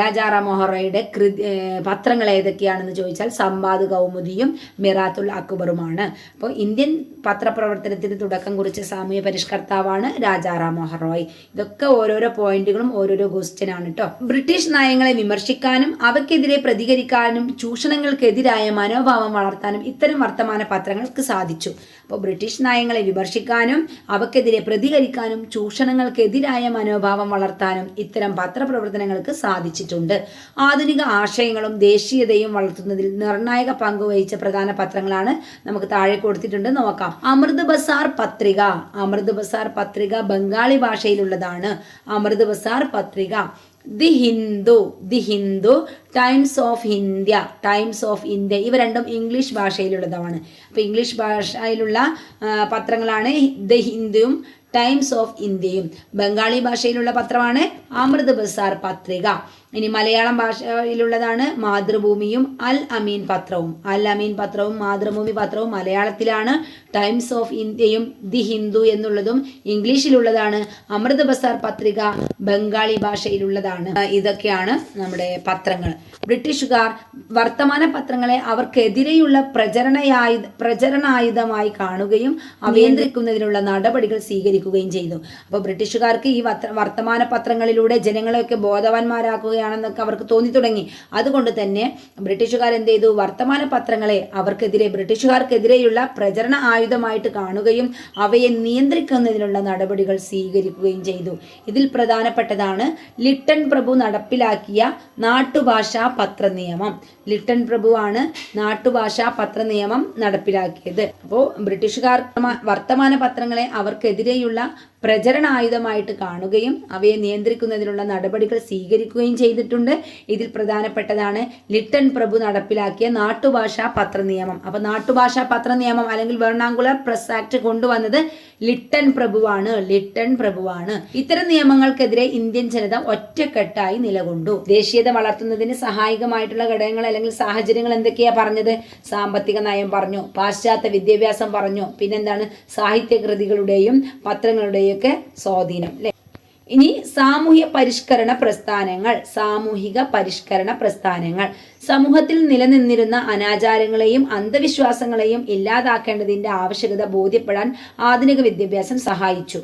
രാജാറാം മൊഹറയുടെ കൃതി പത്രങ്ങൾ ഏതൊക്കെയാണെന്ന് ചോദിച്ചാൽ സംവാദ് കൗമുദിയും മിറാത്തുൽ അക്ബറുമാണ്. അപ്പോൾ ഇന്ത്യൻ പത്രപ്രവർത്തനത്തിന് തുടക്കം കുറിച്ച സാമൂഹ്യ പരിഷ്കർത്താവാണ് രാജാറാം മോഹൻ റോയ്. ഇതൊക്കെ ഓരോരോ പോയിന്റുകളും ഓരോരോ ക്വസ്റ്റ്യൻ ആണ് കേട്ടോ ബ്രിട്ടീഷ് നയങ്ങളെ വിമർശിക്കാനും അവയ്ക്കെതിരെ പ്രതികരിക്കാനും ചൂഷണങ്ങൾക്കെതിരായ മനോഭാവം വളർത്താനും ഇത്തരം വർത്തമാന പത്രങ്ങൾക്ക് സാധിച്ചു. അപ്പോൾ ബ്രിട്ടീഷ് നയങ്ങളെ വിമർശിക്കാനും അവക്കെതിരെ പ്രതികരിക്കാനും ചൂഷണങ്ങൾക്കെതിരായ മനോഭാവം വളർത്താനും ഇത്തരം പത്രപ്രവർത്തനങ്ങൾക്ക് സാധിച്ചിട്ടുണ്ട്. ആധുനിക ആശയങ്ങളും ദേശീയതയും വളർത്തുന്നതിൽ നിർണായക പങ്ക് വഹിച്ച പ്രധാന പത്രങ്ങളാണ് നമുക്ക് താഴെ കൊടുത്തിട്ടുണ്ട്. നോക്കാം. അമൃത് ബസാർ പത്രിക. അമൃത് ബസാർ പത്രിക Bengali ഭാഷയിലുള്ളതാണ്. Amrit Bazar Patrika. The Hindu the Hindu Times of India Times of India. ഇവ രണ്ടും ഇംഗ്ലീഷ് ഭാഷയിലുള്ളതാണ്. അപ്പോൾ ഇംഗ്ലീഷ് ഭാഷയിലുള്ള പത്രങ്ങളാണ് ദ ഹിന്ദുവും ടൈംസ് ഓഫ് ഇന്ത്യയും. ബംഗാളി ഭാഷയിലുള്ള പത്രമാണ് അമൃത് ബസാർ പത്രിക. ഇനി മലയാളം ഭാഷയിലുള്ളതാണ് മാതൃഭൂമിയും അൽ അമീൻ പത്രവും. അൽ അമീൻ പത്രവും മാതൃഭൂമി പത്രവും മലയാളത്തിലാണ് ടൈംസ് ഓഫ് ഇന്ത്യയും ദി ഹിന്ദു എന്നുള്ളതും ഇംഗ്ലീഷിലുള്ളതാണ്. അമൃത് ബസാർ പത്രിക ബംഗാളി ഭാഷയിലുള്ളതാണ്. ഇതൊക്കെയാണ് നമ്മുടെ പത്രങ്ങൾ. ബ്രിട്ടീഷുകാർ വർത്തമാന പത്രങ്ങളെ അവർക്കെതിരെയുള്ള പ്രചരണയായു പ്രചരണായുധമായി കാണുകയും അഭിയന്ത്രിക്കുന്നതിനുള്ള നടപടികൾ സ്വീകരിക്കുകയും ചെയ്തു. അപ്പോൾ ബ്രിട്ടീഷുകാർക്ക് ഈ വർത്തമാന പത്രങ്ങളിലൂടെ ജനങ്ങളെയൊക്കെ ബോധവാന്മാരാക്കുകയാണെന്നൊക്കെ അവർക്ക് തോന്നി തുടങ്ങി അതുകൊണ്ട് തന്നെ ബ്രിട്ടീഷുകാർ എന്ത് ചെയ്തു? വർത്തമാന പത്രങ്ങളെ അവർക്കെതിരെ ബ്രിട്ടീഷുകാർക്കെതിരെയുള്ള പ്രചരണ ആയുധമായിട്ട് കാണുകയും അവയെ നിയന്ത്രിക്കുന്നതിനുള്ള നടപടികൾ സ്വീകരിക്കുകയും ചെയ്തു. ഇതിൽ പ്രധാനപ്പെട്ടതാണ് ലിട്ടൺ പ്രഭു നടപ്പിലാക്കിയ നാട്ടുഭാഷാ പത്ര നിയമം ലിട്ടൺ പ്രഭുവാണ് നാട്ടുഭാഷാ പത്ര നിയമം നടപ്പിലാക്കിയത്. അപ്പോൾ ബ്രിട്ടീഷുകാർ വർത്തമാന പത്രങ്ങളെ അവർക്കെതിരെയുള്ള പ്രചരണായുധമായിട്ട് കാണുകയും അവയെ നിയന്ത്രിക്കുന്നതിനുള്ള നടപടികൾ സ്വീകരിക്കുകയും ചെയ്തിട്ടുണ്ട്. ഇതിൽ പ്രധാനപ്പെട്ടതാണ് ലിട്ടൺ പ്രഭു നടപ്പിലാക്കിയ നാട്ടുഭാഷാ പത്ര നിയമം അപ്പോൾ നാട്ടുഭാഷാ പത്ര നിയമം അല്ലെങ്കിൽ വെർണാങ്കുലർ പ്രസ് ആക്ട് കൊണ്ടുവന്നത് ലിട്ടൺ പ്രഭുവാണ്. ലിട്ടൺ പ്രഭുവാണ്. ഇത്തരം നിയമങ്ങൾക്കെതിരെ ഇന്ത്യൻ ജനത ഒറ്റക്കെട്ടായി നിലകൊണ്ടു. ദേശീയത വളർത്തുന്നതിന് സഹായകമായിട്ടുള്ള ഘടകങ്ങൾ അല്ലെങ്കിൽ സാഹചര്യങ്ങൾ എന്തൊക്കെയാ പറഞ്ഞത്? സാമ്പത്തിക നയം പറഞ്ഞു പാശ്ചാത്യ വിദ്യാഭ്യാസം പറഞ്ഞു. പിന്നെന്താണ്? സാഹിത്യകൃതികളുടെയും പത്രങ്ങളുടെയും ഒക്കെ സ്വാധീനം അല്ലെ ഇനി സാമൂഹ്യ പരിഷ്കരണ പ്രസ്ഥാനങ്ങൾ സാമൂഹിക പരിഷ്കരണ പ്രസ്ഥാനങ്ങൾ. സമൂഹത്തിൽ നിലനിന്നിരുന്ന അനാചാരങ്ങളെയും അന്ധവിശ്വാസങ്ങളെയും ഇല്ലാതാക്കേണ്ടതിന്റെ ആവശ്യകത ബോധ്യപ്പെടാൻ ആധുനിക വിദ്യാഭ്യാസം സഹായിച്ചു.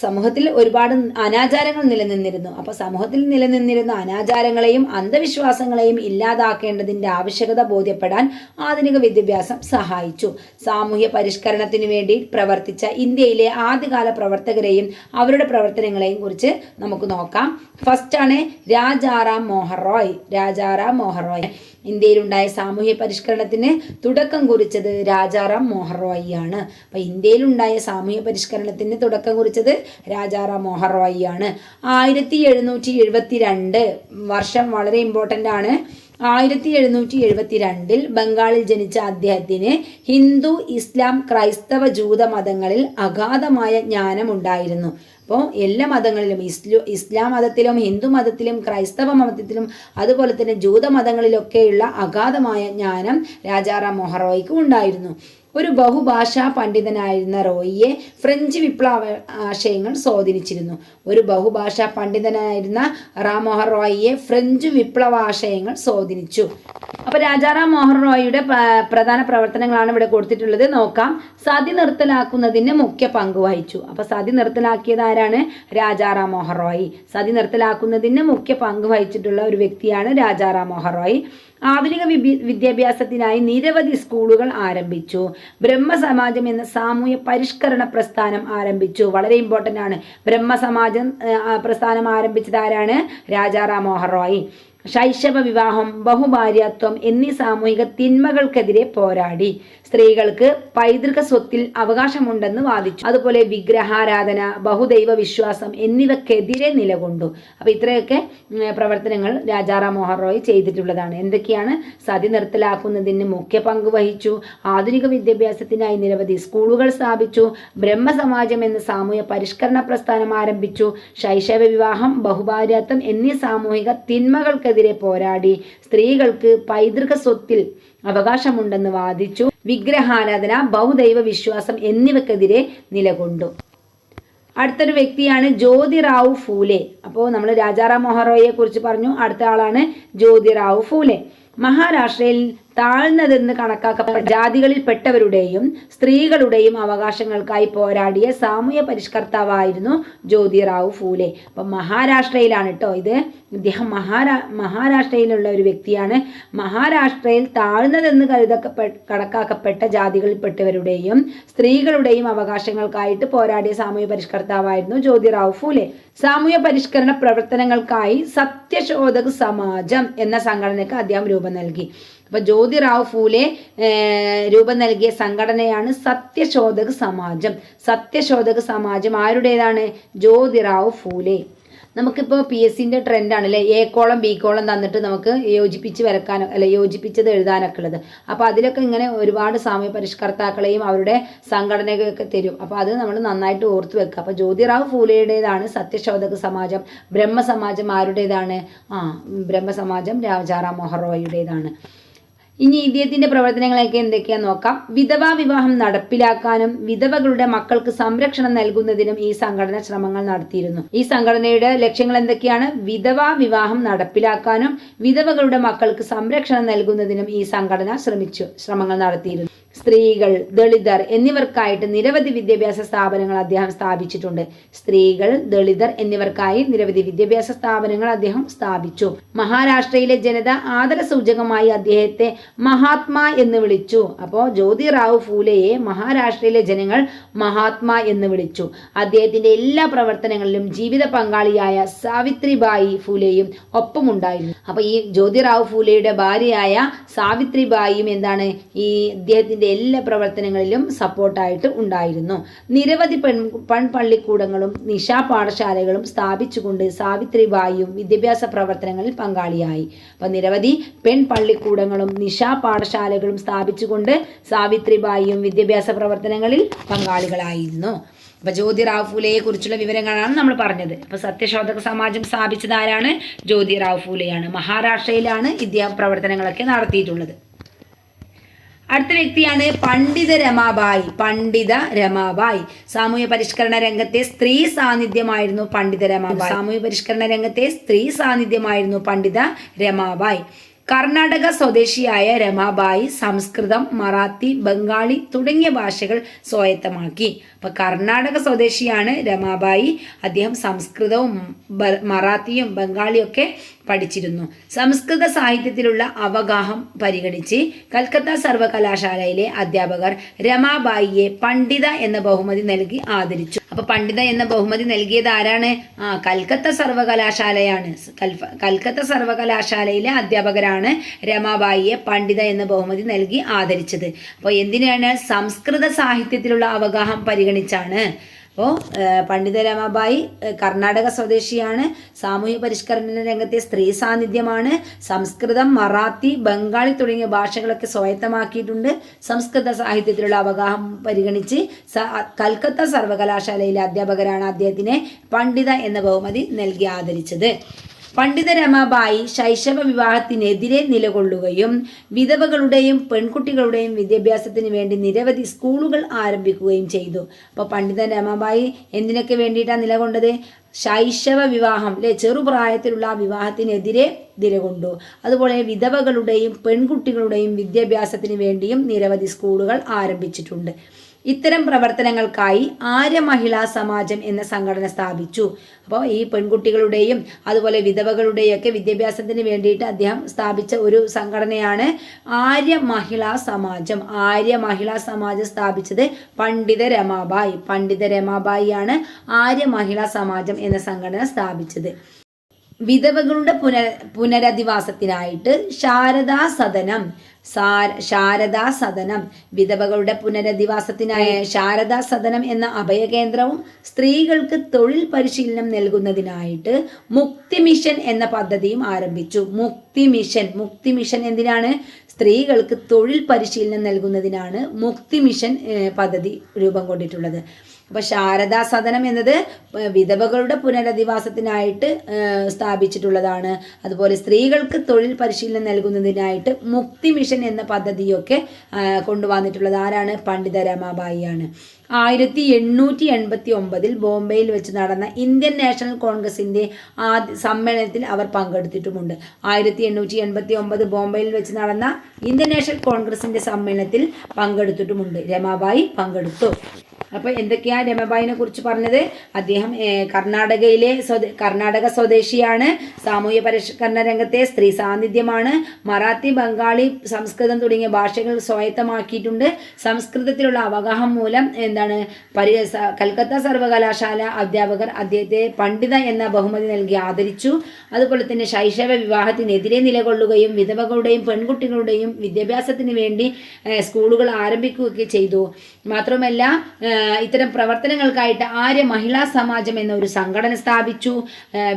സമൂഹത്തിൽ ഒരുപാട് അനാചാരങ്ങൾ നിലനിന്നിരുന്നു. അപ്പോൾ സമൂഹത്തിൽ നിലനിന്നിരുന്ന അനാചാരങ്ങളെയും അന്ധവിശ്വാസങ്ങളെയും ഇല്ലാതാക്കേണ്ടതിന്റെ ആവശ്യകത ബോധ്യപ്പെടാൻ ആധുനിക വിദ്യാഭ്യാസം സഹായിച്ചു. സാമൂഹ്യ പരിഷ്കരണത്തിന് വേണ്ടി പ്രവർത്തിച്ച ഇന്ത്യയിലെ ആദ്യകാല പ്രവർത്തകരെയും അവരുടെ പ്രവർത്തനങ്ങളെയും കുറിച്ച് നമുക്ക് നോക്കാം. ഫസ്റ്റ് ആണ് രാജാറാം മോഹൻ റോയ്. രാജാറാം മോഹൻ റോയ്. ഇന്ത്യയിലുണ്ടായ സാമൂഹ്യ പരിഷ്കരണത്തിന് തുടക്കം കുറിച്ചത് രാജാറാം മോഹൻ ആണ്. അപ്പൊ ഇന്ത്യയിലുണ്ടായ സാമൂഹ്യ പരിഷ്കരണത്തിന് തുടക്കം കുറിച്ചത് രാജാറാം മോഹൻ റോയി ആണ്. ആയിരത്തി എഴുന്നൂറ്റി എഴുപത്തി രണ്ട് വർഷം വളരെ ഇമ്പോർട്ടന്റ് ആണ്. ആയിരത്തി എഴുന്നൂറ്റി എഴുപത്തി രണ്ടിൽ ബംഗാളിൽ ജനിച്ച അദ്ദേഹത്തിന് ഹിന്ദു ഇസ്ലാം ക്രൈസ്തവ ജൂത മതങ്ങളിൽ അഗാധമായ ജ്ഞാനം ഉണ്ടായിരുന്നു. അപ്പോൾ എല്ലാ മതങ്ങളിലും ഇസ്ലു ഇസ്ലാം മതത്തിലും ഹിന്ദു മതത്തിലും ക്രൈസ്തവ മതത്തിലും അതുപോലെ തന്നെ ജൂത മതങ്ങളിലൊക്കെയുള്ള അഗാധമായ ജ്ഞാനം രാജാറാം മൊഹറോയ്ക്ക് ഉണ്ടായിരുന്നു. ഒരു ബഹുഭാഷാ പണ്ഡിതനായിരുന്ന റോയിയെ ഫ്രഞ്ച് വിപ്ലവ ആശയങ്ങൾ സ്വാധീനിച്ചിരുന്നു. ഒരു ബഹുഭാഷാ പണ്ഡിതനായിരുന്ന റാം റോയിയെ ഫ്രഞ്ച് വിപ്ലവ ആശയങ്ങൾ സ്വാധീനിച്ചു. അപ്പോൾ രാജാറാം മോഹൻ റോയിയുടെ പ്രധാന പ്രവർത്തനങ്ങളാണ് ഇവിടെ കൊടുത്തിട്ടുള്ളത്. നോക്കാം. സതി നിർത്തലാക്കുന്നതിന് മുഖ്യ പങ്ക് വഹിച്ചു. അപ്പോൾ സതി നിർത്തലാക്കിയത് ആരാണ്? രാജാറാം മോഹൻ റോയി. സതി നിർത്തലാക്കുന്നതിന് മുഖ്യ പങ്ക് വഹിച്ചിട്ടുള്ള ഒരു വ്യക്തിയാണ് രാജാറാം മോഹൻ റോയി. ആധുനിക വിദ്യാഭ്യാസത്തിനായി നിരവധി സ്കൂളുകൾ ആരംഭിച്ചു. ബ്രഹ്മസമാജം എന്ന സാമൂഹ്യ പരിഷ്കരണ പ്രസ്ഥാനം ആരംഭിച്ചു. വളരെ ഇമ്പോർട്ടന്റ് ആണ്. ബ്രഹ്മസമാജം പ്രസ്ഥാനം ആരംഭിച്ചത് ആരാണ്? രാജാറാം മോഹൻ റോയ്. ശൈശവ വിവാഹം ബഹുഭാര്യത്വം എന്നീ സാമൂഹിക തിന്മകൾക്കെതിരെ പോരാടി. സ്ത്രീകൾക്ക് പൈതൃക സ്വത്തിൽ അവകാശമുണ്ടെന്ന് വാദിച്ചു. അതുപോലെ വിഗ്രഹാരാധന ബഹുദൈവ വിശ്വാസം എന്നിവക്കെതിരെ നിലകൊണ്ടു. അപ്പൊ ഇത്രയൊക്കെ പ്രവർത്തനങ്ങൾ രാജാറാം മോഹൻ റോയ് ചെയ്തിട്ടുള്ളതാണ്. എന്തൊക്കെയാണ് സതി നിർത്തലാക്കുന്നതിന് മുഖ്യ പങ്ക് വഹിച്ചു? ആധുനിക വിദ്യാഭ്യാസത്തിനായി നിരവധി സ്കൂളുകൾ സ്ഥാപിച്ചു. ബ്രഹ്മസമാജം എന്ന സാമൂഹ്യ പരിഷ്കരണ പ്രസ്ഥാനം ആരംഭിച്ചു. ശൈശവ വിവാഹം ബഹുഭാര്യത്വം എന്നീ സാമൂഹിക തിന്മകൾക്കെതിരെ പോരാടി. സ്ത്രീകൾക്ക് പൈതൃക സ്വത്തിൽ അവകാശമുണ്ടെന്ന് വാദിച്ചു. വിഗ്രഹാരാധന ബഹുദൈവ വിശ്വാസം എന്നിവക്കെതിരെ നിലകൊണ്ടു. അടുത്തൊരു വ്യക്തിയാണ് ജ്യോതിറാവു ഫൂലെ. അപ്പോൾ നമ്മൾ രാജാറാം മോഹറോയെ കുറിച്ച് പറഞ്ഞു. അടുത്ത ആളാണ് ജ്യോതിറാവു ഫൂലെ. മഹാരാഷ്ട്രയിൽ താഴ്ന്നതെന്ന് കണക്കാക്കപ്പെട്ട ജാതികളിൽപ്പെട്ടവരുടെയും സ്ത്രീകളുടെയും അവകാശങ്ങൾക്കായി പോരാടിയ സാമൂഹ്യ പരിഷ്കർത്താവായിരുന്നു ജ്യോതിറാവു ഫൂലെ. അപ്പം മഹാരാഷ്ട്രയിലാണ് കേട്ടോ ഇത്. ഇദ്ദേഹം മഹാരാ മഹാരാഷ്ട്രയിലുള്ള ഒരു വ്യക്തിയാണ്. മഹാരാഷ്ട്രയിൽ താഴ്ന്നതെന്ന് കരുതപ്പെ കണക്കാക്കപ്പെട്ട ജാതികളിൽപ്പെട്ടവരുടെയും സ്ത്രീകളുടെയും അവകാശങ്ങൾക്കായിട്ട് പോരാടിയ സാമൂഹ്യ പരിഷ്കർത്താവായിരുന്നു ജ്യോതിറാവു ഫൂലെ. സാമൂഹ്യ പരിഷ്കരണ പ്രവർത്തനങ്ങൾക്കായി സത്യശോധക് സമാജം എന്ന സംഘടനയ്ക്ക് അദ്ദേഹം രൂപം നൽകി. അപ്പൊ ജ്യോതിറാവ് ഫൂലെ രൂപം നൽകിയ സംഘടനയാണ് സത്യശോധക സമാജം. സത്യശോധക സമാജം ആരുടേതാണ്? ജ്യോതിറാവ് ഫൂലെ. നമുക്കിപ്പോൾ പി എസ് സിന്റെ ട്രെൻഡാണ് അല്ലേ? എ കോളം ബി കോളം തന്നിട്ട് നമുക്ക് യോജിപ്പിച്ച് വരക്കാനോ അല്ലെ യോജിപ്പിച്ചത് എഴുതാനൊക്കെ ഉള്ളത്. അപ്പോൾ അതിലൊക്കെ ഇങ്ങനെ ഒരുപാട് സാമൂഹ്യ പരിഷ്കർത്താക്കളെയും അവരുടെ സംഘടനകളൊക്കെ തരും. അപ്പോൾ അത് നമ്മൾ നന്നായിട്ട് ഓർത്ത് വെക്കുക. അപ്പോൾ ജ്യോതിറാവ് ഫൂലെയുടേതാണ് സത്യശോധക സമാജം. ബ്രഹ്മസമാജം ആരുടേതാണ്? ആ ബ്രഹ്മസമാജം രാജാറാം മൊഹറോയുടേതാണ്. ഇനി ഇദ്ദേഹത്തിന്റെ പ്രവർത്തനങ്ങളൊക്കെ എന്തൊക്കെയാന്ന് നോക്കാം. വിധവാ വിവാഹം നടപ്പിലാക്കാനും വിധവകളുടെ മക്കൾക്ക് സംരക്ഷണം നൽകുന്നതിനും ഈ സംഘടന ശ്രമങ്ങൾ നടത്തിയിരുന്നു. ഈ സംഘടനയുടെ ലക്ഷ്യങ്ങൾ എന്തൊക്കെയാണ്? വിധവാ വിവാഹം നടപ്പിലാക്കാനും വിധവകളുടെ മക്കൾക്ക് സംരക്ഷണം നൽകുന്നതിനും ഈ സംഘടന ശ്രമിച്ചു ശ്രമങ്ങൾ നടത്തിയിരുന്നു. സ്ത്രീകൾ ദളിതർ എന്നിവർക്കായിട്ട് നിരവധി വിദ്യാഭ്യാസ സ്ഥാപനങ്ങൾ അദ്ദേഹം സ്ഥാപിച്ചിട്ടുണ്ട്. സ്ത്രീകൾ ദളിതർ എന്നിവർക്കായി നിരവധി വിദ്യാഭ്യാസ സ്ഥാപനങ്ങൾ അദ്ദേഹം സ്ഥാപിച്ചു. മഹാരാഷ്ട്രയിലെ ജനത ആദരസൂചകമായി അദ്ദേഹത്തെ മഹാത്മാ എന്ന് വിളിച്ചു. അപ്പോൾ ജ്യോതിറാവു ഫൂലെയെ മഹാരാഷ്ട്രയിലെ ജനങ്ങൾ മഹാത്മാ എന്ന് വിളിച്ചു. അദ്ദേഹത്തിന്റെ എല്ലാ പ്രവർത്തനങ്ങളിലും ജീവിത പങ്കാളിയായ സാവിത്രിബായി ഫൂലെയും ഒപ്പമുണ്ടായിരുന്നു. അപ്പൊ ഈ ജ്യോതിറാവു ഫൂലെയുടെ ഭാര്യയായ സാവിത്രിബായിയും എന്താണ്? ഈ ഇദ്ദേഹത്തിന്റെ എല്ലാ പ്രവർത്തനങ്ങളിലും സപ്പോർട്ടായിട്ട് ഉണ്ടായിരുന്നു. നിരവധി പെൺ പെൺപള്ളിക്കൂടങ്ങളും നിശാ പാഠശാലകളും സ്ഥാപിച്ചുകൊണ്ട് സാവിത്രിബായിയും വിദ്യാഭ്യാസ പ്രവർത്തനങ്ങളിൽ പങ്കാളിയായി. അപ്പൊ നിരവധി പെൺപള്ളിക്കൂടങ്ങളും നിശാ പാഠശാലകളും സ്ഥാപിച്ചുകൊണ്ട് സാവിത്രിബായിയും വിദ്യാഭ്യാസ പ്രവർത്തനങ്ങളിൽ പങ്കാളികളായിരുന്നു. അപ്പൊ ജ്യോതിറാവ് ഫൂലെയെ കുറിച്ചുള്ള വിവരങ്ങളാണ് നമ്മൾ പറഞ്ഞത്. അപ്പൊ സത്യശോധക സമാജം സ്ഥാപിച്ചതാരാണ് ആരാണ്? ജ്യോതിറാവ് ഫൂലെയാണ് മഹാരാഷ്ട്രയിലാണ് ഇദ്ദേഹം പ്രവർത്തനങ്ങളൊക്കെ നടത്തിയിട്ടുള്ളത്. അടുത്ത വ്യക്തിയാണ് പണ്ഡിത രമാബായി. പണ്ഡിത രമാബായി. സാമൂഹ്യ പരിഷ്കരണ രംഗത്തെ സ്ത്രീ സാന്നിധ്യമായിരുന്നു പണ്ഡിത രമാബായി. സാമൂഹ്യ പരിഷ്കരണ രംഗത്തെ സ്ത്രീ സാന്നിധ്യമായിരുന്നു പണ്ഡിത രമാബായി. കർണാടക സ്വദേശിയായ രമാബായി സംസ്കൃതം മറാത്തി ബംഗാളി തുടങ്ങിയ ഭാഷകൾ സ്വായത്തമാക്കി. അപ്പൊ കർണാടക സ്വദേശിയാണ് രമാബായി. അദ്ദേഹം സംസ്കൃതവും മറാത്തിയും ബംഗാളിയും ഒക്കെ പഠിച്ചിരുന്നു. സംസ്കൃത സാഹിത്യത്തിലുള്ള അവഗാഹം പരിഗണിച്ച് കൽക്കത്ത സർവകലാശാലയിലെ അധ്യാപകർ രമാബായിയെ പണ്ഡിത എന്ന ബഹുമതി നൽകി ആദരിച്ചു. അപ്പൊ പണ്ഡിത എന്ന ബഹുമതി നൽകിയത് ആരാണ്? ആ കൽക്കത്ത സർവകലാശാലയാണ്. കൽക്കത്ത സർവകലാശാലയിലെ അധ്യാപകരാണ് രമാബായിയെ പണ്ഡിത എന്ന ബഹുമതി നൽകി ആദരിച്ചത്. അപ്പോൾ എന്തിനാണ് സംസ്കൃത സാഹിത്യത്തിലുള്ള അവഗാഹം പരിഗണിച്ചാണ് അപ്പോൾ പണ്ഡിത രമാബായി കർണാടക സ്വദേശിയാണ്. സാമൂഹ്യ പരിഷ്കരണ രംഗത്തെ സ്ത്രീ സാന്നിധ്യമാണ്. സംസ്കൃതം മറാത്തി ബംഗാളി തുടങ്ങിയ ഭാഷകളൊക്കെ സ്വായത്തമാക്കിയിട്ടുണ്ട്. സംസ്കൃത സാഹിത്യത്തിലുള്ള അവഗാഹം പരിഗണിച്ച് കൽക്കത്ത സർവകലാശാലയിലെ അധ്യാപകരാണ് അദ്ദേഹത്തിനെ പണ്ഡിത എന്ന ബഹുമതി നൽകി ആദരിച്ചത്. പണ്ഡിത രമാബായി ശൈശവ വിവാഹത്തിനെതിരെ നിലകൊള്ളുകയും വിധവകളുടെയും പെൺകുട്ടികളുടെയും വിദ്യാഭ്യാസത്തിന് വേണ്ടി നിരവധി സ്കൂളുകൾ ആരംഭിക്കുകയും ചെയ്തു. അപ്പോൾ പണ്ഡിത രമാബായി എന്തിനൊക്കെ വേണ്ടിയിട്ടാണ് നിലകൊണ്ടത്? ശൈശവ വിവാഹം അല്ലെ ചെറുപ്രായത്തിലുള്ള വിവാഹത്തിനെതിരെ നിലകൊണ്ടു. അതുപോലെ വിധവകളുടെയും പെൺകുട്ടികളുടെയും വിദ്യാഭ്യാസത്തിന് വേണ്ടിയും നിരവധി സ്കൂളുകൾ ആരംഭിച്ചിട്ടുണ്ട്. ഇത്തരം പ്രവർത്തനങ്ങൾക്കായി ആര്യ മഹിളാ സമാജം എന്ന സംഘടന സ്ഥാപിച്ചു. അപ്പോൾ ഈ പെൺകുട്ടികളുടെയും അതുപോലെ വിധവകളുടെയും ഒക്കെ വിദ്യാഭ്യാസത്തിന് വേണ്ടിയിട്ട് അദ്ദേഹം സ്ഥാപിച്ച ഒരു സംഘടനയാണ് ആര്യ മഹിളാ സമാജം. ആര്യ മഹിളാ സമാജം സ്ഥാപിച്ചത് പണ്ഡിത രമാബായി. പണ്ഡിത രമാബായിയാണ് ആര്യ മഹിളാ സമാജം എന്ന സംഘടന സ്ഥാപിച്ചത്. വിധവകളുടെ പുനര പുനരധിവാസത്തിനായിട്ട് ശാരദാ സദനം. സാര- ശാരദാ സദനം. വിധവകളുടെ പുനരധിവാസത്തിനായ ശാരദാ സദനം എന്ന അഭയകേന്ദ്രവും സ്ത്രീകൾക്ക് തൊഴിൽ പരിശീലനം നൽകുന്നതിനായിട്ട് മുക്തി മിഷൻ എന്ന പദ്ധതിയും ആരംഭിച്ചു. മുക്തി മിഷൻ. മുക്തി മിഷൻ എന്തിനാണ്? സ്ത്രീകൾക്ക് തൊഴിൽ പരിശീലനം നൽകുന്നതിനാണ് മുക്തി മിഷൻ പദ്ധതി രൂപം കൊണ്ടിട്ടുള്ളത്. അപ്പോൾ ശാരദാ സദനം എന്നത് വിധവകളുടെ പുനരധിവാസത്തിനായിട്ട് സ്ഥാപിച്ചിട്ടുള്ളതാണ്. അതുപോലെ സ്ത്രീകൾക്ക് തൊഴിൽ പരിശീലനം നൽകുന്നതിനായിട്ട് മുക്തി മിഷൻ എന്ന പദ്ധതിയൊക്കെ കൊണ്ടുവന്നിട്ടുള്ളത്. ആരാണ്? പണ്ഡിത രമാബായിയാണ്. ആയിരത്തി എണ്ണൂറ്റി എൺപത്തി ഒമ്പതിൽ ബോംബെയിൽ വെച്ച് നടന്ന ഇന്ത്യൻ നാഷണൽ കോൺഗ്രസിന്റെ ആദ്യ സമ്മേളനത്തിൽ അവർ പങ്കെടുത്തിട്ടുമുണ്ട്. ആയിരത്തി എണ്ണൂറ്റി എൺപത്തി ഒമ്പത് ബോംബെയിൽ വെച്ച് നടന്ന ഇന്ത്യൻ നാഷണൽ കോൺഗ്രസിന്റെ സമ്മേളനത്തിൽ പങ്കെടുത്തിട്ടുമുണ്ട്. രമാബായി പങ്കെടുത്തു. അപ്പോൾ എന്തൊക്കെയാണ് രമബായിനെ കുറിച്ച് പറഞ്ഞത്? അദ്ദേഹം കർണാടകയിലെ സ്വദേ കർണാടക സ്വദേശിയാണ്. സാമൂഹ്യ പരിഷ്കരണ രംഗത്തെ സ്ത്രീ സാന്നിധ്യമാണ്. മറാത്തി ബംഗാളി സംസ്കൃതം തുടങ്ങിയ ഭാഷകൾ സ്വായത്തമാക്കിയിട്ടുണ്ട്. സംസ്കൃതത്തിലുള്ള അവഗാഹം മൂലം എന്താണ് പരി കൽക്കത്ത സർവകലാശാല അധ്യാപകർ അദ്ദേഹത്തെ പണ്ഡിത എന്ന ബഹുമതി നൽകി ആദരിച്ചു. അതുപോലെ തന്നെ ശൈശവ വിവാഹത്തിനെതിരെ നിലകൊള്ളുകയും വിധവകളുടെയും പെൺകുട്ടികളുടെയും വിദ്യാഭ്യാസത്തിന് വേണ്ടി സ്കൂളുകൾ ആരംഭിക്കുകയൊക്കെ ചെയ്തു. മാത്രമല്ല ഇത്തരം പ്രവർത്തനങ്ങൾക്കായിട്ട് ആര്യ മഹിളാ സമാജം എന്ന ഒരു സംഘടന സ്ഥാപിച്ചു.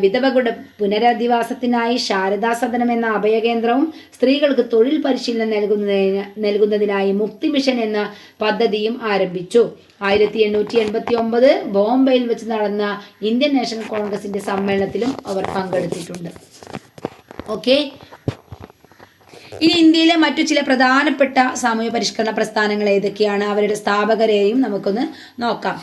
വിധവകളുടെ പുനരധിവാസത്തിനായി ശാരദാ സദനം എന്ന അഭയകേന്ദ്രവും സ്ത്രീകൾക്ക് തൊഴിൽ പരിശീലനം നൽകുന്നതിന് നൽകുന്നതിനായി മുക്തി മിഷൻ എന്ന പദ്ധതിയും ആരംഭിച്ചു. ആയിരത്തി എണ്ണൂറ്റി എൺപത്തി ഒമ്പത് ബോംബെയിൽ വെച്ച് നടന്ന ഇന്ത്യൻ നാഷണൽ കോൺഗ്രസിന്റെ സമ്മേളനത്തിലും അവർ പങ്കെടുത്തിട്ടുണ്ട്. ഓക്കെ? ഇനി ഇന്ത്യയിലെ മറ്റു ചില പ്രധാനപ്പെട്ട സാമൂഹ്യ പരിഷ്കരണ പ്രസ്ഥാനങ്ങൾ ഏതൊക്കെയാണ്? അവരുടെ സ്ഥാപകരെയും നമുക്കൊന്ന് നോക്കാം.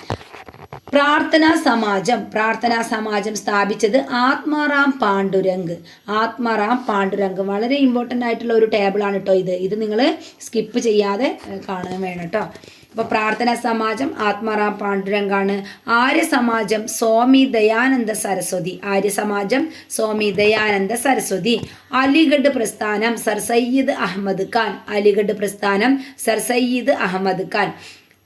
പ്രാർത്ഥനാ സമാജം. പ്രാർത്ഥനാ സമാജം സ്ഥാപിച്ചത് ആത്മാറാം പാണ്ഡുരംഗ്. ആത്മാറാം പാണ്ഡുരംഗ്. വളരെ ഇമ്പോർട്ടന്റ് ആയിട്ടുള്ള ഒരു ടേബിളാണ് കേട്ടോ ഇത്. ഇത് നിങ്ങൾ സ്കിപ്പ് ചെയ്യാതെ കാണാൻ വേണം കേട്ടോ അപ്പോൾ പ്രാർത്ഥന സമാജം ആത്മാറാം പാണ്ഡുരംഗാണ്. ആര്യ സമാജം സ്വാമി ദയാനന്ദ സരസ്വതി. ആര്യ സമാജം സ്വാമി ദയാനന്ദ സരസ്വതി. അലിഗഡ് പ്രസ്ഥാനം സർ സയ്യിദ് അഹമ്മദ് ഖാൻ. അലിഗഡ് പ്രസ്ഥാനം sir Syed Ahmed Khan.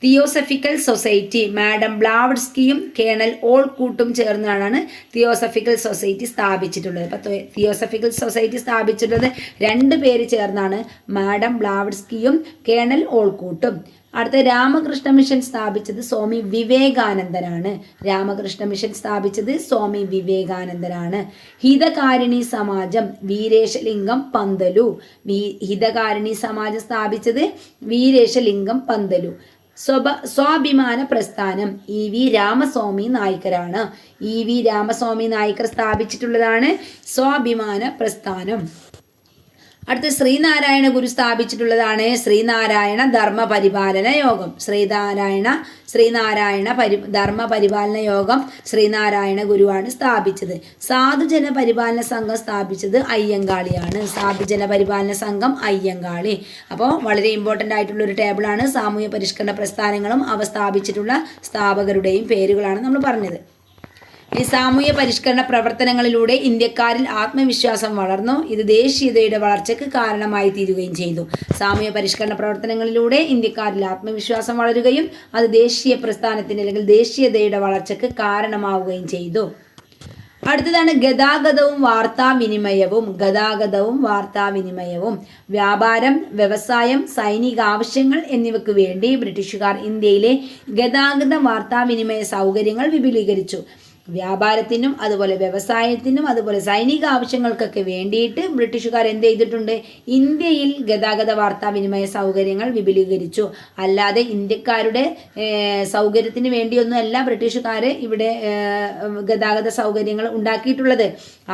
Theosophical society madam ബ്ലാവഡ്സ്കിയും colonel ഓൾ കൂട്ടും ചേർന്നാണ് തിയോസഫിക്കൽ സൊസൈറ്റി സ്ഥാപിച്ചിട്ടുള്ളത്. അപ്പോൾ തിയോസഫിക്കൽ സൊസൈറ്റി സ്ഥാപിച്ചിട്ടുള്ളത് രണ്ട് പേര് ചേർന്നാണ് മാഡം ബ്ലാവഡ്സ്കിയും കേണൽ ഓൾക്കൂട്ടും. അടുത്ത രാമകൃഷ്ണ മിഷൻ സ്ഥാപിച്ചത് സ്വാമി വിവേകാനന്ദനാണ്. രാമകൃഷ്ണ മിഷൻ സ്ഥാപിച്ചത് സ്വാമി വിവേകാനന്ദനാണ്. ഹിതകാരിണി സമാജം വീരേശലിംഗം പന്തലു. വി ഹിതകാരിണി സമാജം സ്ഥാപിച്ചത് വീരേശലിംഗം പന്തലു. സ്വഭ സ്വാഭിമാന പ്രസ്ഥാനം ഇ വി രാമസ്വാമി നായ്ക്കരാണ്. ഇ വി രാമസ്വാമി നായ്ക്കർ സ്ഥാപിച്ചിട്ടുള്ളതാണ് സ്വാഭിമാന പ്രസ്ഥാനം. അടുത്ത ശ്രീനാരായണ ഗുരു സ്ഥാപിച്ചിട്ടുള്ളതാണ് ശ്രീനാരായണ ധർമ്മ പരിപാലന യോഗം. ശ്രീനാരായണ ശ്രീനാരായണ പരി ധർമ്മ പരിപാലന യോഗം ശ്രീനാരായണ ഗുരുവാണ് സ്ഥാപിച്ചത്. സാധുജന പരിപാലന സംഘം സ്ഥാപിച്ചത് അയ്യങ്കാളിയാണ്. സാധുജന പരിപാലന സംഘം അയ്യങ്കാളി. അപ്പോൾ വളരെ ഇമ്പോർട്ടന്റ് ആയിട്ടുള്ള ഒരു ടേബിളാണ് സാമൂഹ്യ പരിഷ്കരണ പ്രസ്ഥാനങ്ങളും അവ സ്ഥാപിച്ചിട്ടുള്ള സ്ഥാപകരുടെയും പേരുകളാണ് നമ്മൾ പറഞ്ഞത്. ഈ സാമൂഹ്യ പരിഷ്കരണ പ്രവർത്തനങ്ങളിലൂടെ ഇന്ത്യക്കാരിൽ ആത്മവിശ്വാസം വളർന്നു. ഇത് ദേശീയതയുടെ വളർച്ചയ്ക്ക് കാരണമായി തീരുകയും ചെയ്തു. സാമൂഹ്യ പരിഷ്കരണ പ്രവർത്തനങ്ങളിലൂടെ ഇന്ത്യക്കാരിൽ ആത്മവിശ്വാസം വളരുകയും അത് ദേശീയ പ്രസ്ഥാനത്തിന് അല്ലെങ്കിൽ ദേശീയതയുടെ വളർച്ചയ്ക്ക് കാരണമാവുകയും ചെയ്തു. അടുത്തതാണ് ഗതാഗതവും വാർത്താവിനിമയവും. ഗതാഗതവും വാർത്താവിനിമയവും. വ്യാപാരം വ്യവസായം സൈനിക ആവശ്യങ്ങൾ എന്നിവയ്ക്ക് വേണ്ടി ബ്രിട്ടീഷുകാർ ഇന്ത്യയിലെ ഗതാഗത വാർത്താവിനിമയ സൗകര്യങ്ങൾ വിപുലീകരിച്ചു. വ്യാപാരത്തിനും അതുപോലെ വ്യവസായത്തിനും അതുപോലെ സൈനിക ആവശ്യങ്ങൾക്കൊക്കെ വേണ്ടിയിട്ട് ബ്രിട്ടീഷുകാർ എന്ത് ചെയ്തിട്ടുണ്ട്? ഇന്ത്യയിൽ ഗതാഗത വാർത്താവിനിമയ സൗകര്യങ്ങൾ വിപുലീകരിച്ചു. അല്ലാതെ ഇന്ത്യക്കാരുടെ സൗകര്യത്തിന് വേണ്ടിയൊന്നുമല്ല ബ്രിട്ടീഷുകാർ ഇവിടെ ഗതാഗത സൗകര്യങ്ങൾ ഉണ്ടാക്കിയിട്ടുള്ളത്.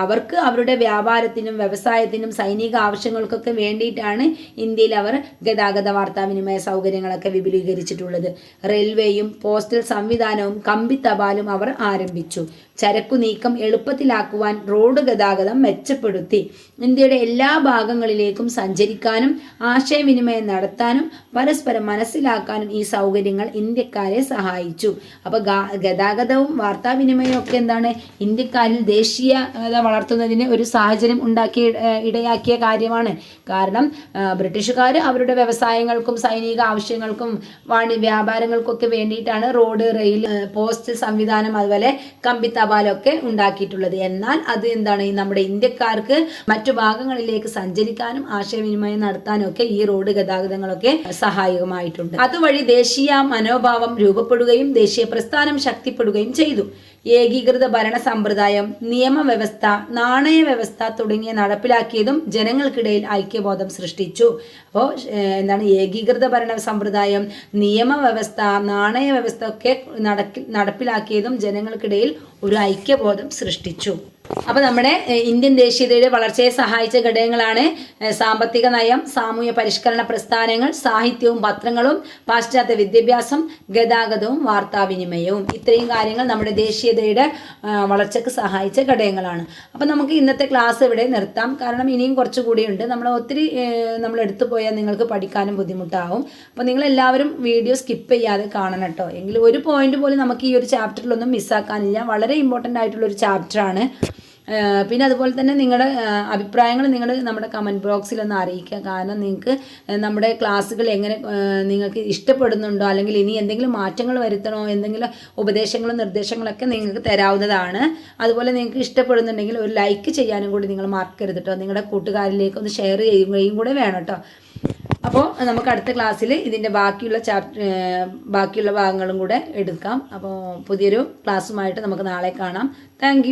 അവർക്ക് അവരുടെ വ്യാപാരത്തിനും വ്യവസായത്തിനും സൈനിക ആവശ്യങ്ങൾക്കൊക്കെ വേണ്ടിയിട്ടാണ് ഇന്ത്യയിൽ അവർ ഗതാഗത വാർത്താവിനിമയ സൗകര്യങ്ങളൊക്കെ വിപുലീകരിച്ചിട്ടുള്ളത്. റെയിൽവേയും പോസ്റ്റൽ സംവിധാനവും കമ്പി തപാലും അവർ ആരംഭിച്ചു. ചരക്കു നീക്കം എളുപ്പത്തിലാക്കുവാൻ റോഡ് ഗതാഗതം മെച്ചപ്പെടുത്തി. ഇന്ത്യയുടെ എല്ലാ ഭാഗങ്ങളിലേക്കും സഞ്ചരിക്കാനും ആശയവിനിമയം നടത്താനും പരസ്പരം മനസ്സിലാക്കാനും ഈ സൗകര്യങ്ങൾ ഇന്ത്യക്കാരെ സഹായിച്ചു. അപ്പോൾ ഗതാഗതവും വാർത്താവിനിമയവും ഒക്കെ എന്താണ്? ഇന്ത്യക്കാരിൽ ദേശീയത വളർത്തുന്നതിന് ഒരു സാഹചര്യം ഉണ്ടാക്കി ഇടയാക്കിയ കാര്യമാണ്. കാരണം ബ്രിട്ടീഷുകാർ അവരുടെ വ്യവസായങ്ങൾക്കും സൈനിക ആവശ്യങ്ങൾക്കും വാണി വ്യാപാരങ്ങൾക്കൊക്കെ വേണ്ടിയിട്ടാണ് റോഡ് റെയിൽ പോസ്റ്റ് സംവിധാനം അതുപോലെ കമ്പി തപാലൊക്കെ ഉണ്ടാക്കിയിട്ടുള്ളത്. എന്നാൽ അത് എന്താണ്? നമ്മുടെ ഇന്ത്യക്കാർക്ക് മറ്റു ഭാഗങ്ങളിലേക്ക് സഞ്ചരിക്കാനും ആശയവിനിമയം നടത്താനും ഒക്കെ ഈ റോഡ് ഗതാഗതങ്ങളൊക്കെ സഹായകമായിട്ടുണ്ട്. അതുവഴി ദേശീയ മനോഭാവം രൂപപ്പെടുകയും ദേശീയ പ്രസ്ഥാനം ശക്തിപ്പെടുകയും ചെയ്തു. ഏകീകൃത ഭരണ സമ്പ്രദായം നിയമവ്യവസ്ഥ നാണയ വ്യവസ്ഥ തുടങ്ങിയ നടപ്പിലാക്കിയതും ജനങ്ങൾക്കിടയിൽ ഐക്യബോധം സൃഷ്ടിച്ചു. അപ്പോൾ എന്താണ് ഏകീകൃത ഭരണ സമ്പ്രദായം നിയമവ്യവസ്ഥ നാണയ വ്യവസ്ഥ ഒക്കെ നടപ്പിലാക്കിയതും ജനങ്ങൾക്കിടയിൽ ഒരു ഐക്യബോധം സൃഷ്ടിച്ചു. അപ്പോൾ നമ്മുടെ ഇന്ത്യൻ ദേശീയതയുടെ വളർച്ചയെ സഹായിച്ച ഘടകങ്ങളാണ് സാമ്പത്തിക നയം സാമൂഹ്യ പരിഷ്കരണ പ്രസ്ഥാനങ്ങൾ സാഹിത്യവും പത്രങ്ങളും പാശ്ചാത്യ വിദ്യാഭ്യാസം ഗതാഗതവും വാർത്താവിനിമയവും. ഇത്രയും കാര്യങ്ങൾ നമ്മുടെ ദേശീയതയുടെ വളർച്ചയ്ക്ക് സഹായിച്ച ഘടകങ്ങളാണ്. അപ്പോൾ നമുക്ക് ഇന്നത്തെ ക്ലാസ് ഇവിടെ നിർത്താം. കാരണം ഇനിയും കുറച്ചുകൂടിയുണ്ട് നമ്മൾ ഒത്തിരി നമ്മൾ എടുത്തു പോയാൽ നിങ്ങൾക്ക് പഠിക്കാനും ബുദ്ധിമുട്ടാവും. അപ്പോൾ നിങ്ങൾ എല്ലാവരും വീഡിയോ സ്കിപ്പ് ചെയ്യാതെ കാണണം കേട്ടോ. എങ്കിൽ ഒരു പോയിന്റ് പോലും നമുക്ക് ഈ ഒരു ചാപ്റ്ററിലൊന്നും മിസ്സാക്കാനില്ല വളരെ ഇമ്പോർട്ടന്റ് ആയിട്ടുള്ള ഒരു ചാപ്റ്ററാണ് പിന്നെ അതുപോലെ തന്നെ നിങ്ങളുടെ അഭിപ്രായങ്ങൾ നിങ്ങൾ നമ്മുടെ കമന്റ് ബോക്സിൽ ഒന്ന് അറിയിക്കുക. കാരണം നിങ്ങൾക്ക് നമ്മുടെ ക്ലാസ്സുകൾ എങ്ങനെ നിങ്ങൾക്ക് ഇഷ്ടപ്പെടുന്നുണ്ടോ അല്ലെങ്കിൽ ഇനി എന്തെങ്കിലും മാറ്റങ്ങൾ വരുത്തണോ എന്തെങ്കിലും ഉപദേശങ്ങളും നിർദ്ദേശങ്ങളൊക്കെ നിങ്ങൾക്ക് തരാവുന്നതാണ്. അതുപോലെ നിങ്ങൾക്ക് ഇഷ്ടപ്പെടുന്നുണ്ടെങ്കിൽ ഒരു ലൈക്ക് ചെയ്യാനും കൂടി നിങ്ങൾ മാർക്ക് കേട്ടോ നിങ്ങളുടെ കൂട്ടുകാരിലേക്ക് ഒന്ന് ഷെയർ ചെയ്യുകയും കൂടെ വേണം കേട്ടോ അപ്പോൾ നമുക്ക് അടുത്ത ക്ലാസ്സിൽ ഇതിന്റെ ബാക്കിയുള്ള ചാപ്റ്റർ ബാക്കിയുള്ള ഭാഗങ്ങളും കൂടെ എടുക്കാം. അപ്പോൾ പുതിയൊരു ക്ലാസ്സുമായിട്ട് നമുക്ക് നാളെ കാണാം. താങ്ക്